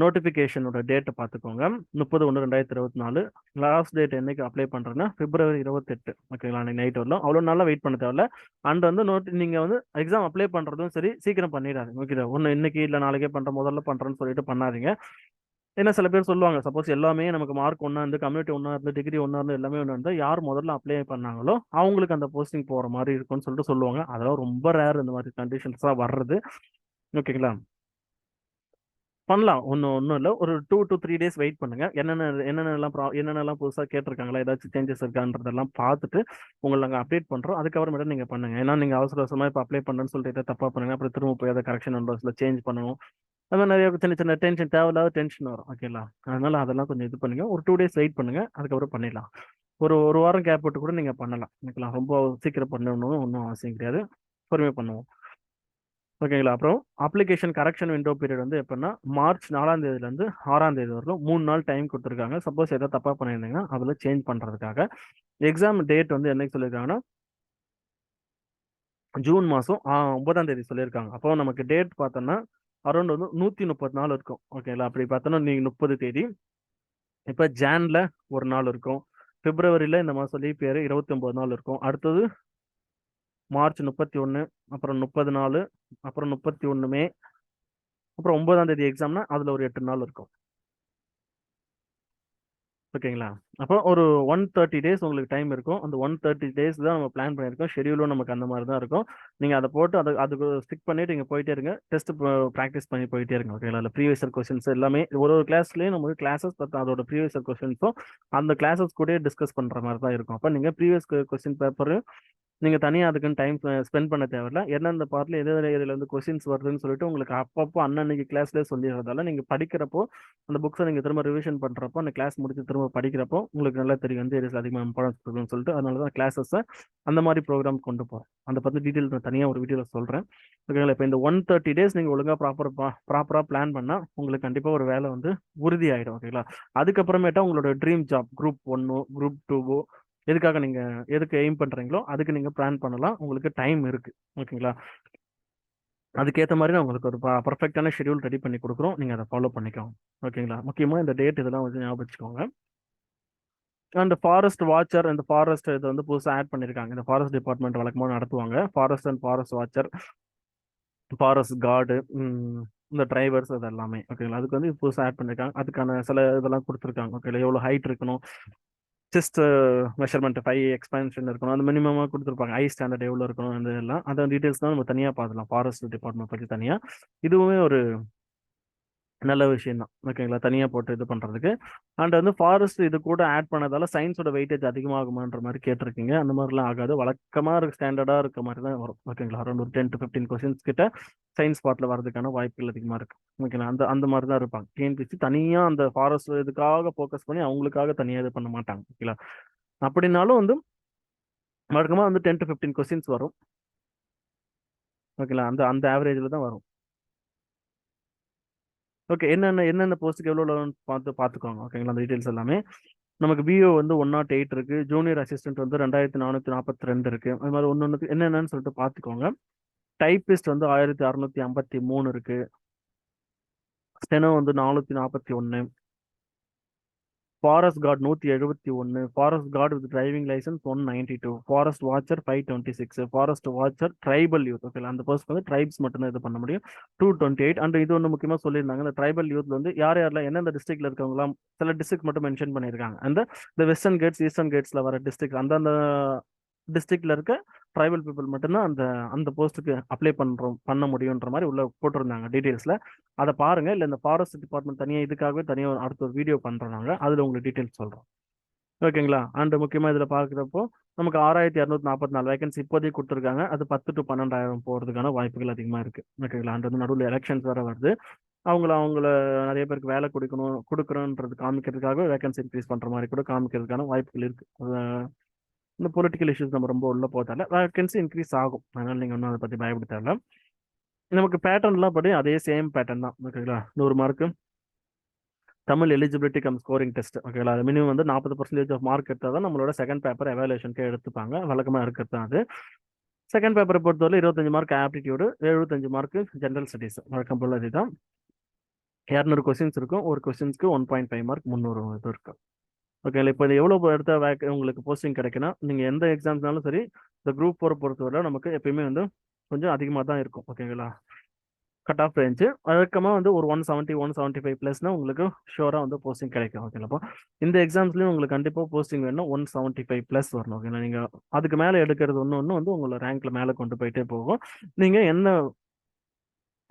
நோட்டிஃபிகேஷனோட டேட்டை பார்த்துக்கோங்க. முப்பது ஒன்று ரெண்டாயிரத்தி இருபத்தி நாலு. லாஸ்ட் டேட் என்னைக்கு அப்ளை பண்ணுறேன்னா பிப்ரவரி இருபத்தெட்டு. ஓகேங்களா அன்னைக்கு நைட் வரலாம். அவ்வளோ நாளாக வெயிட் பண்ண தேவையில்ல. அண்ட் வந்து நோட் நீங்கள் வந்து எக்ஸாம் அப்ளை பண்ணுறதும் சரி சீக்கிரம் பண்ணிடாதீங்க. ஓகே ஒன்று இன்னைக்கு இல்லை நாளைக்கே பண்ணுற முதல்ல பண்ணுறேன்னு சொல்லிட்டு பண்ணாதீங்க. ஏன்னா சில பேர் சொல்லுவாங்க சப்போஸ் எல்லாமே நமக்கு மார்க் ஒன்றா இருந்து கம்யூனிட்டி ஒன்றா இருந்து டிகிரி ஒன்றா இருந்து எல்லாமே ஒன்றா இருந்தால் யார் முதல்ல அப்ளை பண்ணாங்களோ அவங்களுக்கு அந்த போஸ்டிங் போகிற மாதிரி இருக்கும்னு சொல்லிட்டு சொல்லுவாங்க. அதெல்லாம் ரொம்ப ரேர் இந்த மாதிரி கண்டிஷன்ஸாக வர்றது. ஓகேங்களா பண்ணலாம். ஒன்றும் ஒன்றும் இல்லை ஒரு two to three days wait பண்ணுங்க. என்னென்ன என்னென்னலாம் ப்ரா என்னென்னலாம் புதுசாக கேட்டிருக்காங்களா? ஏதாச்சும் சேஞ்சஸ் இருக்கான்றதெல்லாம் பார்த்துட்டு, உங்களை நாங்கள் அப்டேட் பண்ணுறோம் அதுக்கப்புறமேட்டு நீங்கள் பண்ணுங்க. ஏன்னா, நீங்கள் அவசர அவசரமாக இப்போ அப்ளை பண்ணேன்னு சொல்லிட்டு இதை தப்பாக பண்ணுங்க. அப்புறம் திரும்ப போய் அதை கரெக்ஷன் நம்பர்ஸில் சேஞ்ச் பண்ணணும். அது நிறைய சின்ன சின்ன டென்ஷன் தேவையில்லாத டென்ஷன் வரும். ஓகேங்களா? அதனால அதெல்லாம் கொஞ்சம் இது பண்ணுங்க. ஒரு டூ டேஸ் வெயிட் பண்ணுங்க. அதுக்கப்புறம் பண்ணிடலாம். ஒரு ஒரு வாரம் கேப் விட்டு கூட நீங்கள் பண்ணலாம். ஓகேங்களா? ரொம்ப சீக்கிரம் பண்ணணும்னு ஒன்றும் அவசியம் கிடையாது. பொறுமையாக பண்ணுவோம். ஓகேங்களா? அப்புறம் அப்ளிகேஷன் கரெக்ஷன் விண்டோ பீரியட் வந்து எப்படின்னா மார்ச் நாலாம் தேதியிலேருந்து ஆறாம் தேதி வரலும் மூணு நாள் டைம் கொடுத்துருக்காங்க சப்போஸ் எதாவது தப்பாக பண்ணியிருந்தீங்கன்னா, அதில் சேஞ்ச் பண்ணுறதுக்காக எக்ஸாம் டேட் வந்து என்னைக்கு சொல்லியிருக்காங்கன்னா ஜூன் மாதம் ஒன்பதாம் தேதி சொல்லியிருக்காங்க. அப்போ நமக்கு டேட் பார்த்தோம்னா, அரௌண்ட் வந்து 130 நாள் இருக்கும். ஓகேங்களா? அப்படி பார்த்தோன்னா நீங்கள் முப்பது தேதி. இப்போ ஜான்ல ஒரு நாள் இருக்கும். பிப்ரவரியில் இந்த மாதம் லீப் இயர் 29 நாள் இருக்கும். அடுத்தது மார்ச் 31 அப்புறம் முப்பது நாள் அப்புறம் 31 மே. அப்புறம் ஒன்பதாம் தேதி எக்ஸாம்னா, அதில் ஒரு எட்டு நாள் இருக்கும். ஓகேங்களா? அப்போ ஒரு 130 டேஸ் உங்களுக்கு டைம் இருக்கும். அந்த 130 டேஸ் தான் நம்ம பிளான் பண்ணியிருக்கோம். ஷெட்யூலும் நமக்கு அந்த மாதிரி தான் இருக்கும். நீங்கள் அதை போட்டு அது அதுக்கு ஸ்டிக் பண்ணிட்டு நீங்கள் போயிட்டே இருங்க. டெஸ்ட் ப்ராக்டிஸ் பண்ணி போயிட்டே இருங்க. ஓகேங்களா? இல்லை ப்ரீவியஸர் கொஸ்டின்ஸ் எல்லாமே ஒரு ஒரு கிளாஸ்லேயும் நமக்கு கிளாஸஸ் அதோட ப்ரீவியஸர் கொஸ்டின்ஸும் அந்த கிளாஸஸ் கூடயே டிஸ்கஸ் பண்ணுற மாதிரி தான் இருக்கும். அப்போ நீங்கள் ப்ரீவியஸ் கொஸ்டின் பேப்பரு நீங்கள் தனியாக அதுக்குன்னு டைம் ஸ்பெண்ட் பண்ண தேவையில்ல. எந்தெந்த பார்ட்டில் எது எது வந்து இருந்து கொஸ்டின்ஸ் வருதுன்னு சொல்லிட்டு உங்களுக்கு அப்பப்போ அன்னன்னைக்கு கிளாஸ்லேயே சொல்லிடுறதால நீங்கள் படிக்கிறப்போ, அந்த புக்ஸை நீங்கள் திரும்ப ரிவிஷன் பண்ணுறப்போ அந்த கிளாஸ் முடிச்சு திரும்ப படிக்கிறப்போ, உங்களுக்கு நல்லா தெரியும். வந்து ஏரியாஸ்ல அதிகமாக இம்பார்ட்டன்ஸ் இருக்குன்னு சொல்லிட்டு, அதனால தான் கிளாஸஸை அந்த மாதிரி ப்ரோக்ராம் கொண்டு போகிறேன் அந்த பற்றி டீட்டெயில் நான் தனியாக ஒரு வீடியோவில் சொல்கிறேன் ஓகேங்களா? இப்போ இந்த 130 டேஸ் நீங்கள் ஒழுங்காக ப்ராப்பர் ப்ராப்பராக பிளான் பண்ணால் உங்களுக்கு கண்டிப்பாக ஒரு வேலை வந்து உறுதியாயிடும். ஓகேங்களா? அதுக்கப்புறமேட்டா உங்களோட ட்ரீம் ஜாப் குரூப் ஒன்னோ குரூப் டூவோ எதுக்காக நீங்க எதுக்கு எய்ம் பண்றீங்களோ, அதுக்கு நீங்க பிளான் பண்ணலாம். உங்களுக்கு டைம் இருக்கு. ஓகேங்களா? அதுக்கேற்ற மாதிரி நான் உங்களுக்கு ஒரு ப ஷெடியூல் ஷெட்யூல் ரெடி பண்ணி கொடுக்குறோம் நீங்கள் அதை ஃபாலோ பண்ணிக்கோங்க. ஓகேங்களா? முக்கியமாக இந்த டேட் இதெல்லாம் வந்து ஞாபகம் வச்சுக்கோங்க. அண்ட் ஃபாரஸ்ட் வாட்சர் இந்த ஃபாரஸ்ட் இது வந்து புதுசாக ஆட் பண்ணியிருக்காங்க. இந்த ஃபாரஸ்ட் டிபார்ட்மெண்ட் வழக்கமாக நடத்துவாங்க. Forest and forest watcher, forest guard, இந்த டிரைவர்ஸ் அது எல்லாமே. ஓகேங்களா? அதுக்கு வந்து புதுசாக ஆட் பண்ணியிருக்காங்க. அதுக்கான சில இதெல்லாம் கொடுத்துருக்காங்க ஓகேங்களா? எவ்வளோ ஹைட் இருக்கணும். செஸ்ட் மெஷர்மெண்ட் ஃபைவ் எக்ஸ்பான்ஷன் இருக்கணும். அது மினிமமாக கொடுத்துருப்பாங்க ஐ ஸ்டாண்டர்ட் எவ்வளோ இருக்கணும் அந்த எல்லாம் அந்த டீட்டெயில்ஸ் தான் நம்ம தனியாக பார்க்கலாம். ஃபாரஸ்ட் டிபார்ட்மெண்ட் பற்றி தனியாக இதுவுமே ஒரு நல்ல விஷயம் தான். ஓகேங்களா? தனியாக போட்டு இது பண்ணுறதுக்கு அண்ட் வந்து ஃபாரஸ்ட் இது கூட ஆட் பண்ணதால சயின்ஸோட வெயிட்டேஜ் அதிகமாகுமான்ற மாதிரி கேட்டிருக்கீங்க. அந்த மாதிரிலாம் ஆகாது. வழக்கமாக இருக்க ஸ்டாண்டர்டாக இருக்க மாதிரி தான் வரும். ஓகேங்களா? அரௌண்ட் ஒரு 10 டூ 15 கொஸ்டின்ஸ் கிட்ட சயின்ஸ் பார்ட்டில் வரதுக்கான வாய்ப்புகள் அதிகமாக இருக்கு. ஓகேங்களா? அந்த அந்த மாதிரி தான் இருப்பாங்க. டிஎன்பிசி தனியாக அந்த ஃபாரஸ்ட் இதுக்காக ஃபோக்கஸ் பண்ணி அவங்களுக்காக தனியாக இது பண்ண மாட்டாங்க. ஓகேங்களா? அப்படின்னாலும் வந்து வழக்கமாக வந்து டென் டு ஃபிஃப்டீன் கொஸ்டின்ஸ் வரும். ஓகேங்களா? அந்த அந்த ஆவரேஜில் தான் வரும். ஓகே. என்னென்ன என்னென்ன போஸ்ட்டுக்கு எவ்வளோ எவ்வளோன்னு பார்த்து பார்த்துக்கோங்க. ஓகேங்களா? அந்த டீட்டெயில்ஸ் எல்லாமே. நமக்கு பிஓ வந்து 108 இருக்கு. ஜூனியர் அசிஸ்டன்ட் வந்து 2442 இருக்கு. அது மாதிரி ஒன்று ஒன்றுக்கு என்னென்னன்னு சொல்லிட்டு பார்த்துக்கோங்க. டைப்பிஸ்ட் வந்து 1653 இருக்கு. ஸ்டெனோ வந்து 441. Forest guard 171. Forest guard with driving licence one ninety two forest watcher 526. Forest watcher tribal youth okay அந்த பர்சன் வந்து ட்ரைப்ஸ் மட்டும் தான் இது பண்ண முடியும். 228 அண்ட் இது ஒன்று முக்கியமாக சொல்லியிருந்தாங்க. இந்த ட்ரைபல் யூத்ல வந்து யார் யாரில் எந்தெந்த டிஸ்ட்ரிக்ட்ல இருக்கவங்களாம் சில டிஸ்ட்ரிக்ட் மட்டும் மென்ஷன் பண்ணியிருக்காங்க. அந்த இந்த வெஸ்டர்ன் கேட்ஸ், ஈஸ்டர்ன் கேட்ஸ்ல வர டிஸ்ட்ரிக்ட் அந்தந்த டிஸ்ட்ரிக்ட்ல இருக்க ட்ரைபல் பீப்புள் மட்டும்தான் அந்த அந்த போஸ்ட்டுக்கு அப்ளை பண்ணுறோம் பண்ண முடியுன்ற மாதிரி உள்ள போட்டிருந்தாங்க டீட்டெயில்ஸில் அதை பாருங்க. இல்லை இந்த ஃபாரஸ்ட் டிபார்ட்மெண்ட் தனியாக இதுக்காகவே தனியாக அடுத்த ஒரு வீடியோ பண்ணுறோம் நாங்கள் அதில் உங்களுக்கு டீட்டெயில்ஸ் சொல்கிறோம் ஓகேங்களா? அண்ட் முக்கியமாக இதில் பார்க்குறப்போ நமக்கு ஆறாயிரத்தி இரநூத்தி நாற்பத்தி நாலு வேகன்சி இப்போதைக்கு கொடுத்துருக்காங்க அது பத்து டு பன்னெண்டாயிரம் போகிறதுக்கான வாய்ப்புகள் அதிகமாக இருக்குது ஓகேங்களா? அண்ட் வந்து நடுவில் எலக்ஷன்ஸ் வேறு வருது. அவங்கள அவங்கள நிறைய பேருக்கு வேலை கொடுக்கணும் கொடுக்குறோன்றது காமிக்கிறதுக்காக வேகன்சி இன்க்ரீஸ் பண்ணுற மாதிரி கூட காமிக்கிறதுக்கான வாய்ப்புகள் இருக்குது இந்த பொலிட்டிக்கல் இஷ்யூஸ் நம்ம ரொம்ப உள்ள போதால தேவையில்ல. வேக்கன்சி இன்க்ரீஸ் ஆகும். அதனால நீங்க ஒன்றும் அதை பத்தி பயப்பட தேவையில்ல. நமக்கு பேட்டர்ன்லாம் படி அதே சேம் பேட்டர்ன் தான். ஓகேங்களா? நூறு mark. Tamil eligibility cum scoring test ஓகேங்களா? அது மினிமம் வந்து 40% ஆஃப் மார்க் எடுத்தால் தான் நம்மளோட செகண்ட் பேப்பர் எவாலுவேஷனுக்கு எடுத்துப்பாங்க. வழக்கமாக இருக்கிறது தான் அது. செகண்ட் பேப்பரை பொறுத்தவரை 25 மார்க் ஆப்டிடியூடு எழுபத்தஞ்சு மார்க் ஜென்ரல் ஸ்டடீஸ். வழக்கம் போல் இதுதான். 200 கொஸ்டின்ஸ் இருக்கும். ஒரு கொஸ்டின்ஸ்க்கு 1.5 மார்க் 300 இது இருக்கும் ஓகேங்களா? இப்போ இது எவ்வளோ எடுத்தால் வேக் உங்களுக்கு போஸ்டிங் கிடைக்குன்னா நீங்கள் எந்த எக்ஸாம்ஸ்னாலும் சரி, இந்த குரூப் ஃபோர் பொறுத்தவரை நமக்கு எப்பயுமே வந்து கொஞ்சம் அதிகமாக தான் இருக்கும். ஓகேங்களா? கட் ஆஃப் ரேஞ்சு வழக்கமாக வந்து ஒரு 170, 175 பிளஸ்னா உங்களுக்கு ஷோராக வந்து போஸ்டிங் கிடைக்கும். ஓகேங்களா? இந்த எக்ஸாம்ஸ்லேயும் உங்களுக்கு கண்டிப்பாக போஸ்டிங் வேணும்னா 175 பிளஸ் வரணும். ஓகேங்களா? நீங்கள் அதுக்கு மேலே எடுக்கிறது ஒன்று ஒன்று வந்து உங்களை ரேங்க்ல மேலே கொண்டு போயிட்டே போகும். நீங்கள் என்ன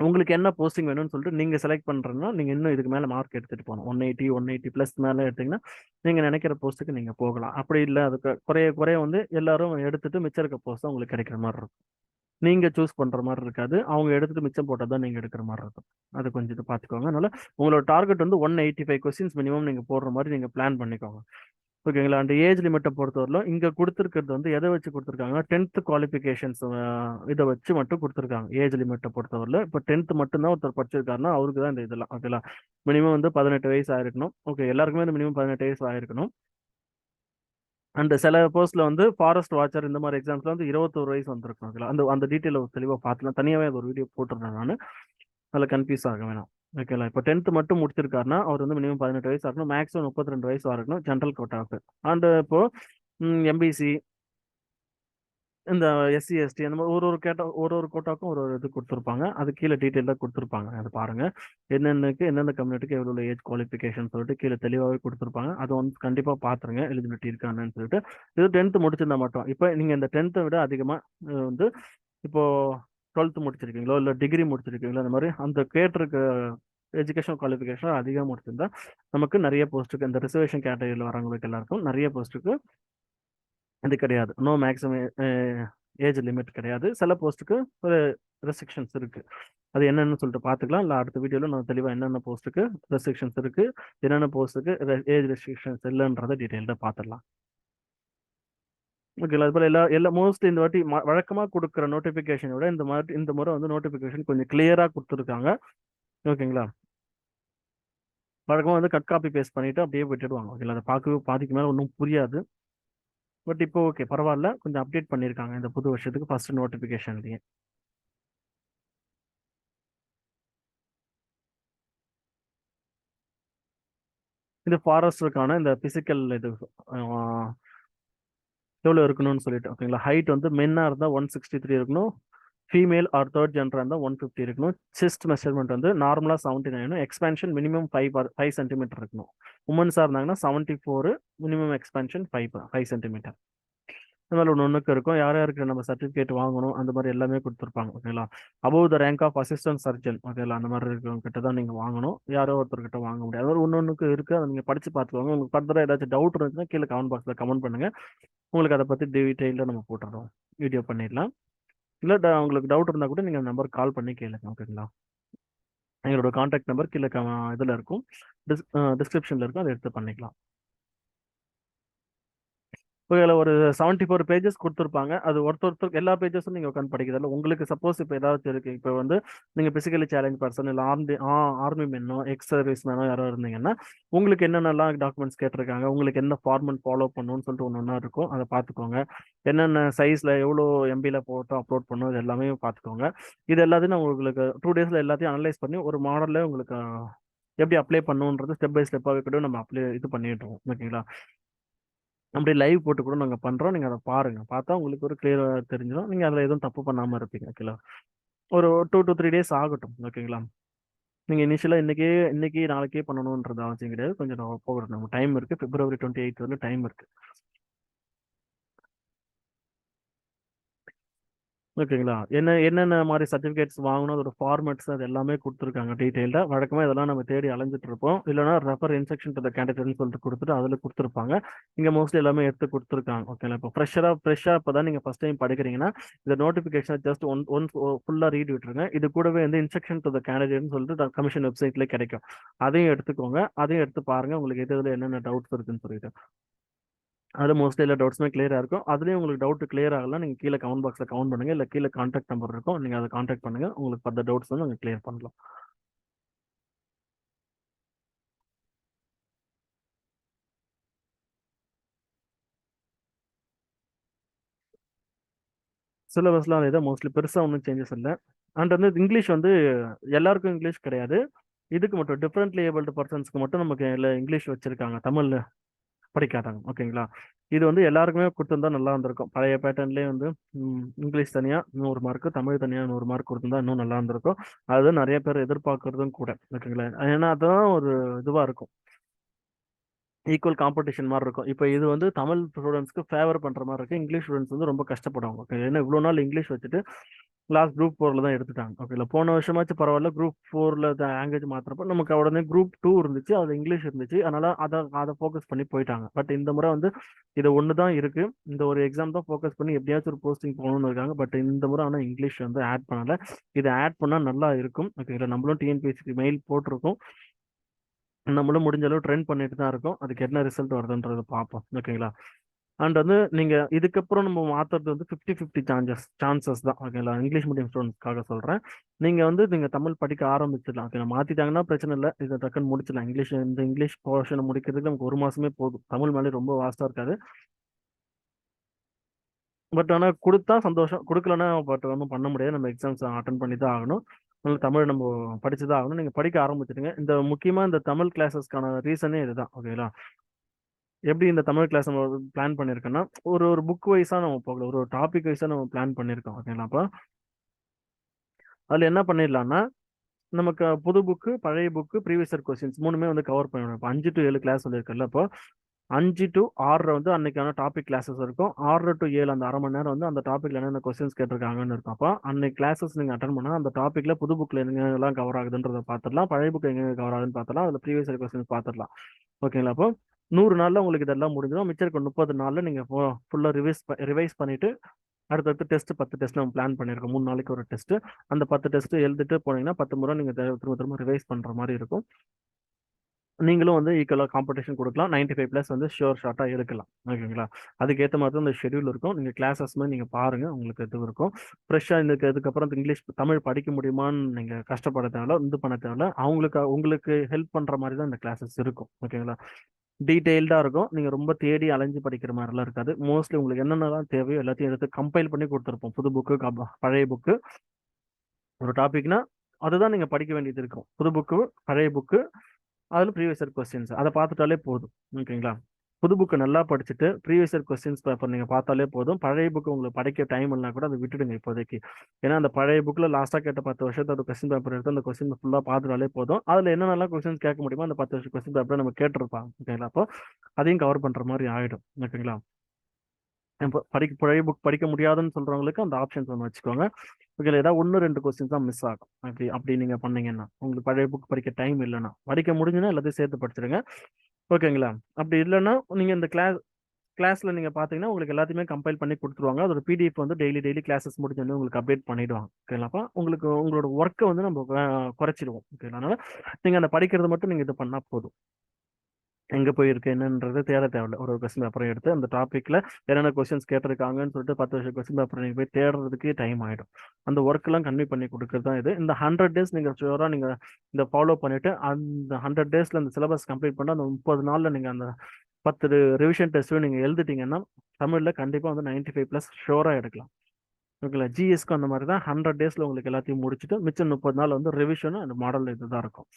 உங்களுக்கு என்ன போஸ்டிங் வேணும்னு சொல்லிட்டு நீங்க செலக்ட் பண்றதுன்னா நீங்க இன்னும் இதுக்கு மேல மார்க் எடுத்துட்டு போகணும். One eighty one eighty plus மேல எடுத்தீங்கன்னா நீங்க நினைக்கிற போஸ்ட்டுக்கு நீங்க போகலாம். அப்படி இல்லை அதுக்கு குறைய குறைய வந்து எல்லாரும் எடுத்துட்டு மிச்சம் இருக்க போஸ்ட் தான் உங்களுக்கு கிடைக்கிற மாதிரி இருக்கும். நீங்க சூஸ் பண்ற மாதிரி இருக்காது. அவங்க எடுத்துட்டு மிச்சம் போட்டால் தான் நீங்க எடுக்கிற மாதிரி இருக்கும். அது கொஞ்சம் இது பார்த்துக்கோங்க. அதனால உங்களோட டார்கெட் வந்து one eighty five questions minimum நீங்க போடுற மாதிரி நீங்க பிளான் பண்ணிக்கோங்க. ஓகேங்களா? அந்த ஏஜ் லிமிட்டை பொறுத்தவரையிலும் இங்கே கொடுத்துருக்கிறது வந்து எதை வச்சு கொடுத்துருக்காங்கன்னா டென்த் குவாலிஃபிகேஷன்ஸ் இதை வச்சு மட்டும் கொடுத்துருக்காங்க. ஏஜ் லிமிட்டை பொறுத்தவரையில் இப்போ டென்த் மட்டும்தான் ஒருத்தர் படிச்சிருக்காருன்னா அவருக்கு தான் இந்த இதெல்லாம் ஓகேங்களா? மினிமம் வந்து பதினெட்டு வயசு ஆயிருக்கணும். ஓகே எல்லாருக்குமே வந்து மினிமம் பதினெட்டு வயசு ஆயிருக்கணும். அந்த சில போஸ்ட்ல வந்து ஃபாரஸ்ட் வாட்சர் இந்த மாதிரி எக்ஸாம்ஸ்ல வந்து இருபத்தோரு வயசு வந்திருக்கும் ஓகேங்களா? அந்த அந்த டீட்டெயில் தெளிவாக பார்த்துலாம். தனியாகவே அது ஒரு வீடியோ போட்டிருந்தேன் நான். அதில் கன்ஃபியூஸ் ஆக வேணாம். ஓகேங்களா? இப்போ டென்த் மட்டும் முடிச்சிருக்காருன்னா அவர் வந்து மினிமம் பதினெட்டு வயசு ஆகணும் மேக்ஸிமம் முப்பத்தி ரெண்டு வயசு இருக்கணும் ஜென்ரல் கோட்டாவுக்கு அண்ட் இப்போ எம்பிசி இந்த எஸ்சி எஸ்டி அந்த மாதிரி ஒரு ஒரு கேட்டா ஒரு ஒரு கோட்டாக்கும் ஒரு ஒரு இது கொடுத்துருப்பாங்க. அது கீழே டீட்டெயிலாக கொடுத்துருப்பாங்க. அது பாருங்க. என்னென்னக்கு எந்தெந்த கம்யூனிட்டிக்கு எவ்வளோ ஏஜ் குவாலிஃபிகேஷன் சொல்லிட்டு கீழே தெளிவாகவே கொடுத்துருப்பாங்க. அதை வந்து கண்டிப்பாக பார்த்துருங்க எலிஜிபிலிட்டி இருக்கானு சொல்லிட்டு. இது டென்த்து முடிச்சிருந்தா மட்டும். இப்போ நீங்கள் இந்த டென்த்தை விட அதிகமாக வந்து இப்போது டுவெல்த்து முடிச்சிருக்கீங்களோ இல்லை டிகிரி முடிச்சிருக்கீங்களோ அந்த மாதிரி அந்த கேட்டிருக்க எஜுகேஷன் குவாலிஃபிகேஷன் அதிகமாக முடிச்சிருந்தா நமக்கு நிறைய போஸ்ட்டுக்கு இந்த ரிசர்வேஷன் கேட்டகரியில் வரவங்களுக்கு எல்லாருக்கும் நிறைய போஸ்ட்டுக்கு இது கிடையாது. நோ மேக்ஸிமம் ஏஜ் லிமிட் கிடையாது. சில போஸ்ட்டுக்கு ஒரு ரெஸ்ட்ரிக்ஷன்ஸ் இருக்குது அது என்னென்னு சொல்லிட்டு பார்த்துக்கலாம். இல்லை அடுத்த வீடியோவில் நான் தெளிவாக என்னென்ன போஸ்ட்டுக்கு ரெஸ்ட்ரிக்ஷன்ஸ் இருக்குது என்னென்ன போஸ்ட்டுக்கு ஏஜ் ரெஸ்ட்ரிக்ஷன்ஸ் இல்லைன்றதை டீட்டெயில்டாக பார்த்துடலாம். ஓகே அது போல எல்லா எல்லா மோஸ்ட்லி இந்த வாட்டி வழக்கமாக கொடுக்குற நோட்டிஃபிகேஷனை விட இந்த மாதிரி இந்த முறை வந்து நோட்டிஃபிகேஷன் கொஞ்சம் கிளியராக கொடுத்துருக்காங்க. ஓகேங்களா வழக்கமாக வந்து கட் காப்பி பேஸ்ட் பண்ணிவிட்டு அப்படியே விட்டுடுவாங்க. ஓகேங்களா அதை பார்க்கவே பாதிக்கு மேலே ஒன்றும் புரியாது. பட் இப்போ ஓகே பரவாயில்ல. கொஞ்சம் அப்டேட் பண்ணியிருக்காங்க இந்த புது வருஷத்துக்கு ஃபர்ஸ்ட் நோட்டிஃபிகேஷன்லேயே இது ஃபாரஸ்டருக்கான இந்த பிசிக்கல் இது எவ்வளோ இருக்கணும்னு சொல்லிட்டு ஓகேங்களா ஹைட் வந்து மென்னாக இருந்தால் ஒன் சிக்ஸ்டி த்ரீ இருக்கணும். ஃபீமேல் ஆர் தேர்ட் ஜென்டராக இருந்தால் ஒன் ஃபிஃப்டி இருக்கணும். செஸ்ட் மெஷர்மெண்ட் வந்து நார்மலாக seventy nine expansion minimum five five centimetre இருக்கணும். உமன்ஸாக இருந்தாங்கன்னா seventy four minimum expansion five five centimetre இந்த மாதிரி ஒன்று ஒன்றுக்கு இருக்கும். யார் யாருக்கு நம்ம சர்டிஃபிகேட் வாங்கணும் அந்த மாதிரி எல்லாமே கொடுத்துருப்பாங்க ஓகேங்களா above the rank of assistant surgeon ஓகேங்களா அந்த மாதிரி இருக்கவங்க கிட்ட தான் நீங்கள் வாங்கணும். யாரோ ஒருத்தர்கிட்ட வாங்க முடியாது. அது ஒன்று ஒன்றுக்கு இருக்குது அதை நீங்கள் படித்து பார்த்துக்கோங்க. உங்களுக்கு ஃபர்தராக ஏதாச்சும் டவுட் இருந்துச்சுன்னா கீழே கமெண்ட் பாக்ஸில் கமெண்ட் பண்ணுங்கள் உங்களுக்கு அதை பற்றி டீட்டெயிலாக நம்ம போட்டுறோம். வீடியோ பண்ணிடலாம். இல்லை உங்களுக்கு டவுட் இருந்தால் கூட நீங்கள் நம்பர் கால் பண்ணி கேளுங்க ஓகேங்களா எங்களோட காண்டாக்ட் நம்பர் கீழே இதில் இருக்கும். டிஸ் டிஸ்கிரிப்ஷனில் இருக்கும். அதை எடுத்து பண்ணிக்கலாம். இதில் ஒரு செவன்ட்டி ஃபோர் பேஜஸ் கொடுத்துருப்பாங்க. அது ஒருத்தர் எல்லா பேஜஸும் நீங்கள் உட்காந்து படிக்கிறதில்ல உங்களுக்கு சப்போஸ் இப்போ ஏதாச்சும் இருக்குது இப்போ வந்து நீங்கள் பிசிக்கலி சேலஞ்ச் பர்சன் இல்லை ஆர்மி ஆர்மி மென்னோ எக்ஸ் சர்வீஸ் மேனோ யாரோ இருந்தீங்கன்னா உங்களுக்கு என்னென்னலாம் டாக்குமெண்ட்ஸ் கேட்டிருக்காங்க உங்களுக்கு என்ன ஃபார்மெட் ஃபாலோ பண்ணணும்னு சொல்லிட்டு ஒன்று ஒன்றா இருக்கும் அதை பார்த்துக்கோங்க. என்னென்ன சைஸில் எவ்வளோ எம்பியில் போட்டு அப்லோட் பண்ணணும் இது எல்லாமே பார்த்துக்கோங்க. இது எல்லாத்தையும் நான் உங்களுக்கு டூ டேஸில் எல்லாத்தையும் அனலைஸ் பண்ணி ஒரு மாடலில் உங்களுக்கு எப்படி அப்ளை பண்ணணுன்றது ஸ்டெப் பை ஸ்டெப்பாகவே கூட நம்ம அப்ளை இது பண்ணிடுறோம் ஓகேங்களா அப்படி லைவ் போட்டு கூட நாங்கள் பண்ணுறோம் நீங்கள் அதை பாருங்கள் பார்த்தா உங்களுக்கு ஒரு கிளியராக தெரிஞ்சிடும் நீங்கள் அதில் எதுவும் தப்பு பண்ணாமல் இருப்பீங்க ஓகேங்களா ஒரு டூ டு த்ரீ டேஸ் ஆகட்டும் ஓகேங்களா நீங்கள் இனிஷியலாக இன்றைக்கி இன்றைக்கி நாளைக்கே பண்ணணுன்றது அவசியம் கிடையாது. கொஞ்சம் போகணும் நம்ம டைம் இருக்குது பிப்ரவரி டுவெண்ட்டி எயிட் வந்து டைம் இருக்குது ஓகேங்களா? என்ன என்னென்ன மாதிரி சர்டிஃபிகேட்ஸ் வாங்கணும் அதோட ஃபார்மேட்ஸ் அது எல்லாமே கொடுத்துருக்காங்க டீட்டெயில்டாக வழக்கமாக இதெல்லாம் நம்ம தேடி அலைஞ்சிட்டு இருப்போம் இல்லைனா ரெஃபர் இன்ஸ்ட்ரக்ஷன் டு கேண்டிடேட்னு சொல்லிட்டு கொடுத்துட்டு அதில் கொடுத்துருப்பாங்க. இங்கே மோஸ்ட்லி எல்லாமே எடுத்து கொடுத்துருக்காங்க. ஓகேங்களா? இப்போ ஃப்ரெஷ்ஷராக ஃப்ரெஷ்ஷாக இப்போ தான் நீங்கள் ஃபஸ்ட் டைம் படிக்கிறீங்கன்னா இந்த நோட்டிஃபிகேஷன் ஜஸ்ட் ஒன் ஒன் ஃபுல்லாக ரீட் விட்டுருங்க. இது கூடவே வந்து இன்ஸ்ட்ரக்ஷன் டு கேண்டிடேட்னு சொல்லிட்டு கமிஷன் வெப்சைட்லேயே கிடைக்கும். அதையும் எடுத்துக்கோங்க. அதையும் எடுத்து பாருங்கள் உங்களுக்கு எது இதில் என்னென்ன டவுட்ஸ் இருக்குன்னு சொல்லிட்டு. அது மோஸ்ட்லி எல்லா டவுட்ஸுமே கிளியராக இருக்கும். அதுலேயும் உங்களுக்கு டவுட் கிளியர் ஆகலாம் நீங்கள் கீழே கமெண்ட் பாக்ஸில் கமெண்ட் பண்ணுங்கள் இல்லை கீழே கான்டாக்ட் நம்பர் இருக்கும். நீங்கள் அதை கான்டாக்ட் பண்ணுங்கள் உங்களுக்கு பத்த டவுட்ஸ் வந்து நாங்கள் கிளியர் பண்ணலாம். சிலபஸ்லாம் அதே தான் மோஸ்ட்லி பெருசாக ஒன்றும் சேஞ்சஸ் இல்லை. அண்ட் வந்து இங்கிலீஷ் வந்து எல்லாருக்கும் இங்கிலீஷ் கிடையாது. இதுக்கு மட்டும் டிஃப்ரெண்ட்லி லேபிள்டு பர்சன்ஸ்க்கு மட்டும் நமக்கு இல்லை இங்கிலீஷ் வச்சுருக்காங்க. தமிழில். படிக்காதாங்க ஓகேங்களா? இது வந்து எல்லாருக்குமே கொடுத்துருந்தா நல்லா இருந்திருக்கும். பழைய பேட்டர்ன்லேயே வந்து இங்கிலீஷ் தனியாக நூறு மார்க்கு தமிழ் தனியாக நூறு மார்க் கொடுத்துருந்தா இன்னும் நல்லா இருந்திருக்கும். அது நிறைய பேர் எதிர்பார்க்கறதும் கூட ஓகேங்களா? ஏன்னா அதுதான் ஒரு இதுவாக இருக்கும். ஈக்குவல் காம்படிஷன் மாதிரி இருக்கும். இப்போ இது வந்து தமிழ் ஸ்டூடெண்ட்ஸ்க்கு ஃபேவர் பண்ணுற மாதிரி இருக்குது இங்கிலீஷ் ஸ்டூடெண்ட்ஸ் வந்து ரொம்ப கஷ்டப்படுவாங்க. ஓகே ஏன்னா இவ்வளோ நாள் இங்கிலீஷ் வச்சுட்டு லாஸ்ட் குரூப் ஃபோரில் தான் எடுத்துட்டாங்க. ஓகேல போன வருஷமாச்சும் பரவாயில்ல குரூப் ஃபோரில் லாங்குவேஜ் மாத்திரப்போ நமக்கு உடனே குரூப் டூ இருந்துச்சு அது இங்கிலீஷ் இருந்துச்சு. அதனால அதை அதை ஃபோக்கஸ் பண்ணி போயிட்டாங்க. பட் இந்த முறை வந்து இது ஒன்று தான் இருக்கு. இந்த ஒரு எக்ஸாம் தான் ஃபோக்கஸ் பண்ணி எப்படியாச்சும் ஒரு போஸ்டிங் போகணும்னு இருக்காங்க. பட் இந்த முறை ஆனால் இங்கிலீஷ் வந்து ஆட் பண்ணலை. இதை ஆட் பண்ணால் நல்லா இருக்கும். ஓகேங்களா நம்மளும் டிஎன்பிஎஸ்சிக்கு மெயில் போட்டிருக்கோம். நம்மளும் முடிஞ்ச அளவு ட்ரெண்ட் பண்ணிட்டு தான் இருக்கோம். அதுக்கு என்ன ரிசல்ட் வருதுன்றதை பார்ப்போம். ஓகேங்களா அண்ட் வந்து நீங்க இதுக்கப்புறம் நம்ம மாத்துறது வந்து ஃபிஃப்டி ஃபிஃப்டி சான்சஸ் சான்சஸ் தான். ஓகேங்களா இங்கிலீஷ் மீடியம் ஸ்டூடெண்ட்ஸ்க்காக சொல்றேன். நீங்க வந்து நீங்க தமிழ் படிக்க ஆரம்பிச்சிடலாம். ஓகே மாத்திட்டாங்கன்னா பிரச்சனை இல்லை. இதை டக்குன்னு முடிச்சிடலாம். இங்கிலீஷ் இந்த இங்கிலீஷ் போர்ஷனை முடிக்கிறதுக்கு நமக்கு ஒரு மாசமே போதும். தமிழ் மேலே ரொம்ப வாஸ்டா இருக்காது. பட் ஆனால் கொடுத்தா சந்தோஷம். கொடுக்கலன்னா பட் ஒன்றும் பண்ண முடியாது. நம்ம எக்ஸாம்ஸ் அட்டன் பண்ணி தான் ஆகணும். அதனால தமிழ் நம்ம படிச்சு தான் ஆகணும். நீங்கள் படிக்க ஆரம்பிச்சிடுங்க. இந்த முக்கியமாக இந்த தமிழ் கிளாஸஸ்க்கான ரீசனே இதுதான். ஓகேங்களா எப்படி இந்த தமிழ் கிளாஸ் நம்ம பிளான் பண்ணியிருக்கோம்னா ஒரு ஒரு புக் வைஸாக நம்ம போகல ஒரு டாபிக் வைஸாக நம்ம பிளான் பண்ணியிருக்கோம் ஓகேங்களா அப்போ அதில் என்ன பண்ணிடலாம்னா நமக்கு புது புக்கு பழைய புக்கு ப்ரீவியஸ் இயர் கொஸ்டின்ஸ் மூணுமே வந்து கவர் பண்ணணும் இப்போ அஞ்சு டு ஏழு கிளாஸ் சொல்லியிருக்கல இப்போ அஞ்சு டு ஆறரை வந்து அன்னைக்கான டாபிக் கிளாஸஸ் இருக்கும். ஆறரை டு ஏழு அந்த அரை மணி நேரம் வந்து அந்த டாப்பிக்ல என்னென்ன கொஸ்டின்ஸ் கேட்டிருக்காங்கன்னு இருக்கும். அப்போ அன்னைக்கு கிளாஸஸ் நீங்கள் அட்டன் பண்ணால் அந்த டாப்பிக்ல புது புக்கில் எங்கெல்லாம் கவர் ஆகுதுன்றதை பார்த்துடலாம். பழைய புக் எங்கே கவர் ஆகுதுன்னு பார்த்துடலாம். அதில் ப்ரீவியஸ் இயர் கொஸ்டின்ஸ் பார்த்துடலாம். ஓகேங்களா அப்போ நூறு நாளில் உங்களுக்கு இதெல்லாம் முடிஞ்சிடும். மிச்சம் இருக்க முப்பது நாளில் நீங்கள் ஃபுல்லாக ரிவைஸ் ரிவைஸ் பண்ணிவிட்டு அடுத்தடுத்து டெஸ்ட் பத்து டெஸ்ட் நம்ம பிளான் பண்ணியிருக்கோம் மூணு நாளைக்கு ஒரு டெஸ்ட்டு அந்த பத்து டெஸ்ட் எழுதிட்டு போனீங்கன்னா பத்து முறை நீங்கள் திரும்ப திரும்ப ரிவைஸ் பண்ணுற மாதிரி இருக்கும். நீங்களும் வந்து ஈக்குவலாக காம்படிஷன் கொடுக்கலாம். நைன்டி ஃபைவ் ப்ளஸ் வந்து ஷோர் ஷார்ட்டாக எடுக்கலாம். ஓகேங்களா? அதுக்கேற்ற மாதிரி தான் இந்த ஷெடியூல் இருக்கும். நீங்கள் கிளாஸஸ்மே நீங்கள் பாருங்கள் உங்களுக்கு இது இருக்கும். ஃப்ரெஷ்ஷாக இந்த இதுக்கப்புறம் இங்கிலீஷ் தமிழ் படிக்க முடியுமான்னு நீங்கள் கஷ்டப்பட தேவையில்ல இது பண்ண தேவையில்ல அவங்களுக்கு உங்களுக்கு ஹெல்ப் பண்ணுற மாதிரி தான் இந்த கிளாஸஸ் இருக்கும். ஓகேங்களா? டீட்டெயில்டாக இருக்கும். நீங்கள் ரொம்ப தேடி அலைஞ்சு படிக்கிற மாதிரிலாம் இருக்காது. மோஸ்ட்லி உங்களுக்கு என்னென்னலாம் தேவையோ எல்லாத்தையும் எடுத்து கம்பைல் பண்ணி கொடுத்துருப்போம். புது புக்கு பழைய புக்கு. ஒரு டாபிக்னா அதுதான் நீங்கள் படிக்க வேண்டியது இருக்கும். புது புக்கு பழைய புக்கு அதில் ப்ரீவியஸ் இயர் கொஸ்டின்ஸ் அதை பார்த்துட்டாலே போதும். ஓகேங்களா? புது புக்கு நல்லா படிச்சுட்டு ப்ரீவியஸ் இயர் கொஸ்டின்ஸ் பேப்பர் நீங்கள் பார்த்தாலே போதும். பழைய புக்கு உங்களுக்கு படிக்க டைம் இல்லைனா கூட அதை விட்டுடுங்க இப்போதைக்கு. ஏன்னா அந்த பழைய புக்கில் லாஸ்ட்டாக கேட்ட பத்து வருஷத்தோட கொஸ்டின் பேப்பர் எடுத்து அந்த கொஸ்டின் ஃபுல்லாக பார்த்துட்டாலே போதும். அதில் என்னென்னலாம் கொஸ்டின்ஸ் கேட்க முடியுமோ அந்த பத்து வருஷம் கொஸ்டின் பேப்பரை நம்ம கேட்டிருப்பாங்க ஓகேங்களா அப்போ அதையும் கவர் பண்ணுற மாதிரி ஆகிடும் ஓகேங்களா? இப்போ படிக்க பழைய புக் படிக்க முடியாதுன்னு சொல்கிறவங்களுக்கு அந்த ஆப்ஷன்ஸ் ஒன்று வச்சுக்கோங்க. ஓகே ஏதாவது ஒன்று ரெண்டு கொஸ்டின்ஸ் தான் மிஸ் ஆகும். அப்படி அப்படி நீங்கள் பண்ணீங்கன்னா உங்களுக்கு பழைய புக் படிக்க டைம் இல்லைன்னா படிக்க முடிஞ்சுன்னா எல்லாத்தையும் சேர்த்து படிச்சிருங்க. ஓகேங்களா? அப்படி இல்லைன்னா நீங்கள் இந்த கிளாஸ் கிளாஸில் நீங்கள் பார்த்தீங்கன்னா உங்களுக்கு எல்லாத்தையுமே கம்பைல் பண்ணி கொடுத்துருவாங்க. அதோட பிடிஎஃப் வந்து டெய்லி டெய்லி கிளாஸஸ் முடிஞ்சோடனே உங்களுக்கு அப்டேட் பண்ணிடுவாங்க. ஓகேங்களாப்பா உங்களுக்கு உங்களோட ஒர்க்கை வந்து நம்ம குறைச்சிடுவோம். ஓகேங்களா? அதனால் நீங்கள் அந்த படிக்கிறது மட்டும் நீங்கள் இது பண்ணால் போதும். எங்கே போயிருக்கு என்னன்றது தேட தேவையில்ல. ஒரு கொஸ்டின் பேப்பரை எடுத்து அந்த டாப்பிக்கில் என்னென்ன கொஸ்டின்ஸ் கேட்டிருக்காங்கன்னு சொல்லிட்டு பத்து வருஷம் கொஸ்டின் பேப்பர் நீங்கள் போய் தேடுறதுக்கு டைம் ஆகிடும் அந்த ஒர்க்கெல்லாம் கன்வே பண்ணி கொடுக்குறது தான் இது. இந்த ஹண்ட்ரட் டேஸ் நீங்கள் ஷுவராக நீங்கள் இந்த ஃபாலோ பண்ணிவிட்டு அந்த ஹண்ட்ரட் டேஸில் அந்த சிலபஸ் கம்ப்ளீட் பண்ணி அந்த முப்பது நாளில் நீங்கள் அந்த பத்து ரிவிஷன் டெஸ்ட்டும் நீங்கள் எழுதிட்டீங்கன்னா தமிழில் கண்டிப்பாக வந்து நைன்டி ஃபைவ் ப்ளஸ் ஷோராக எடுக்கலாம். ஓகேங்களா? ஜிஎஸ்க்கு அந்த மாதிரி தான் ஹண்ட்ரட் டேஸில் உங்களுக்கு எல்லாத்தையும் முடிச்சுட்டு மிச்சம் முப்பது நாள் வந்து ரிவிஷனும் அந்த மாடல் இது தான் இருக்கும்.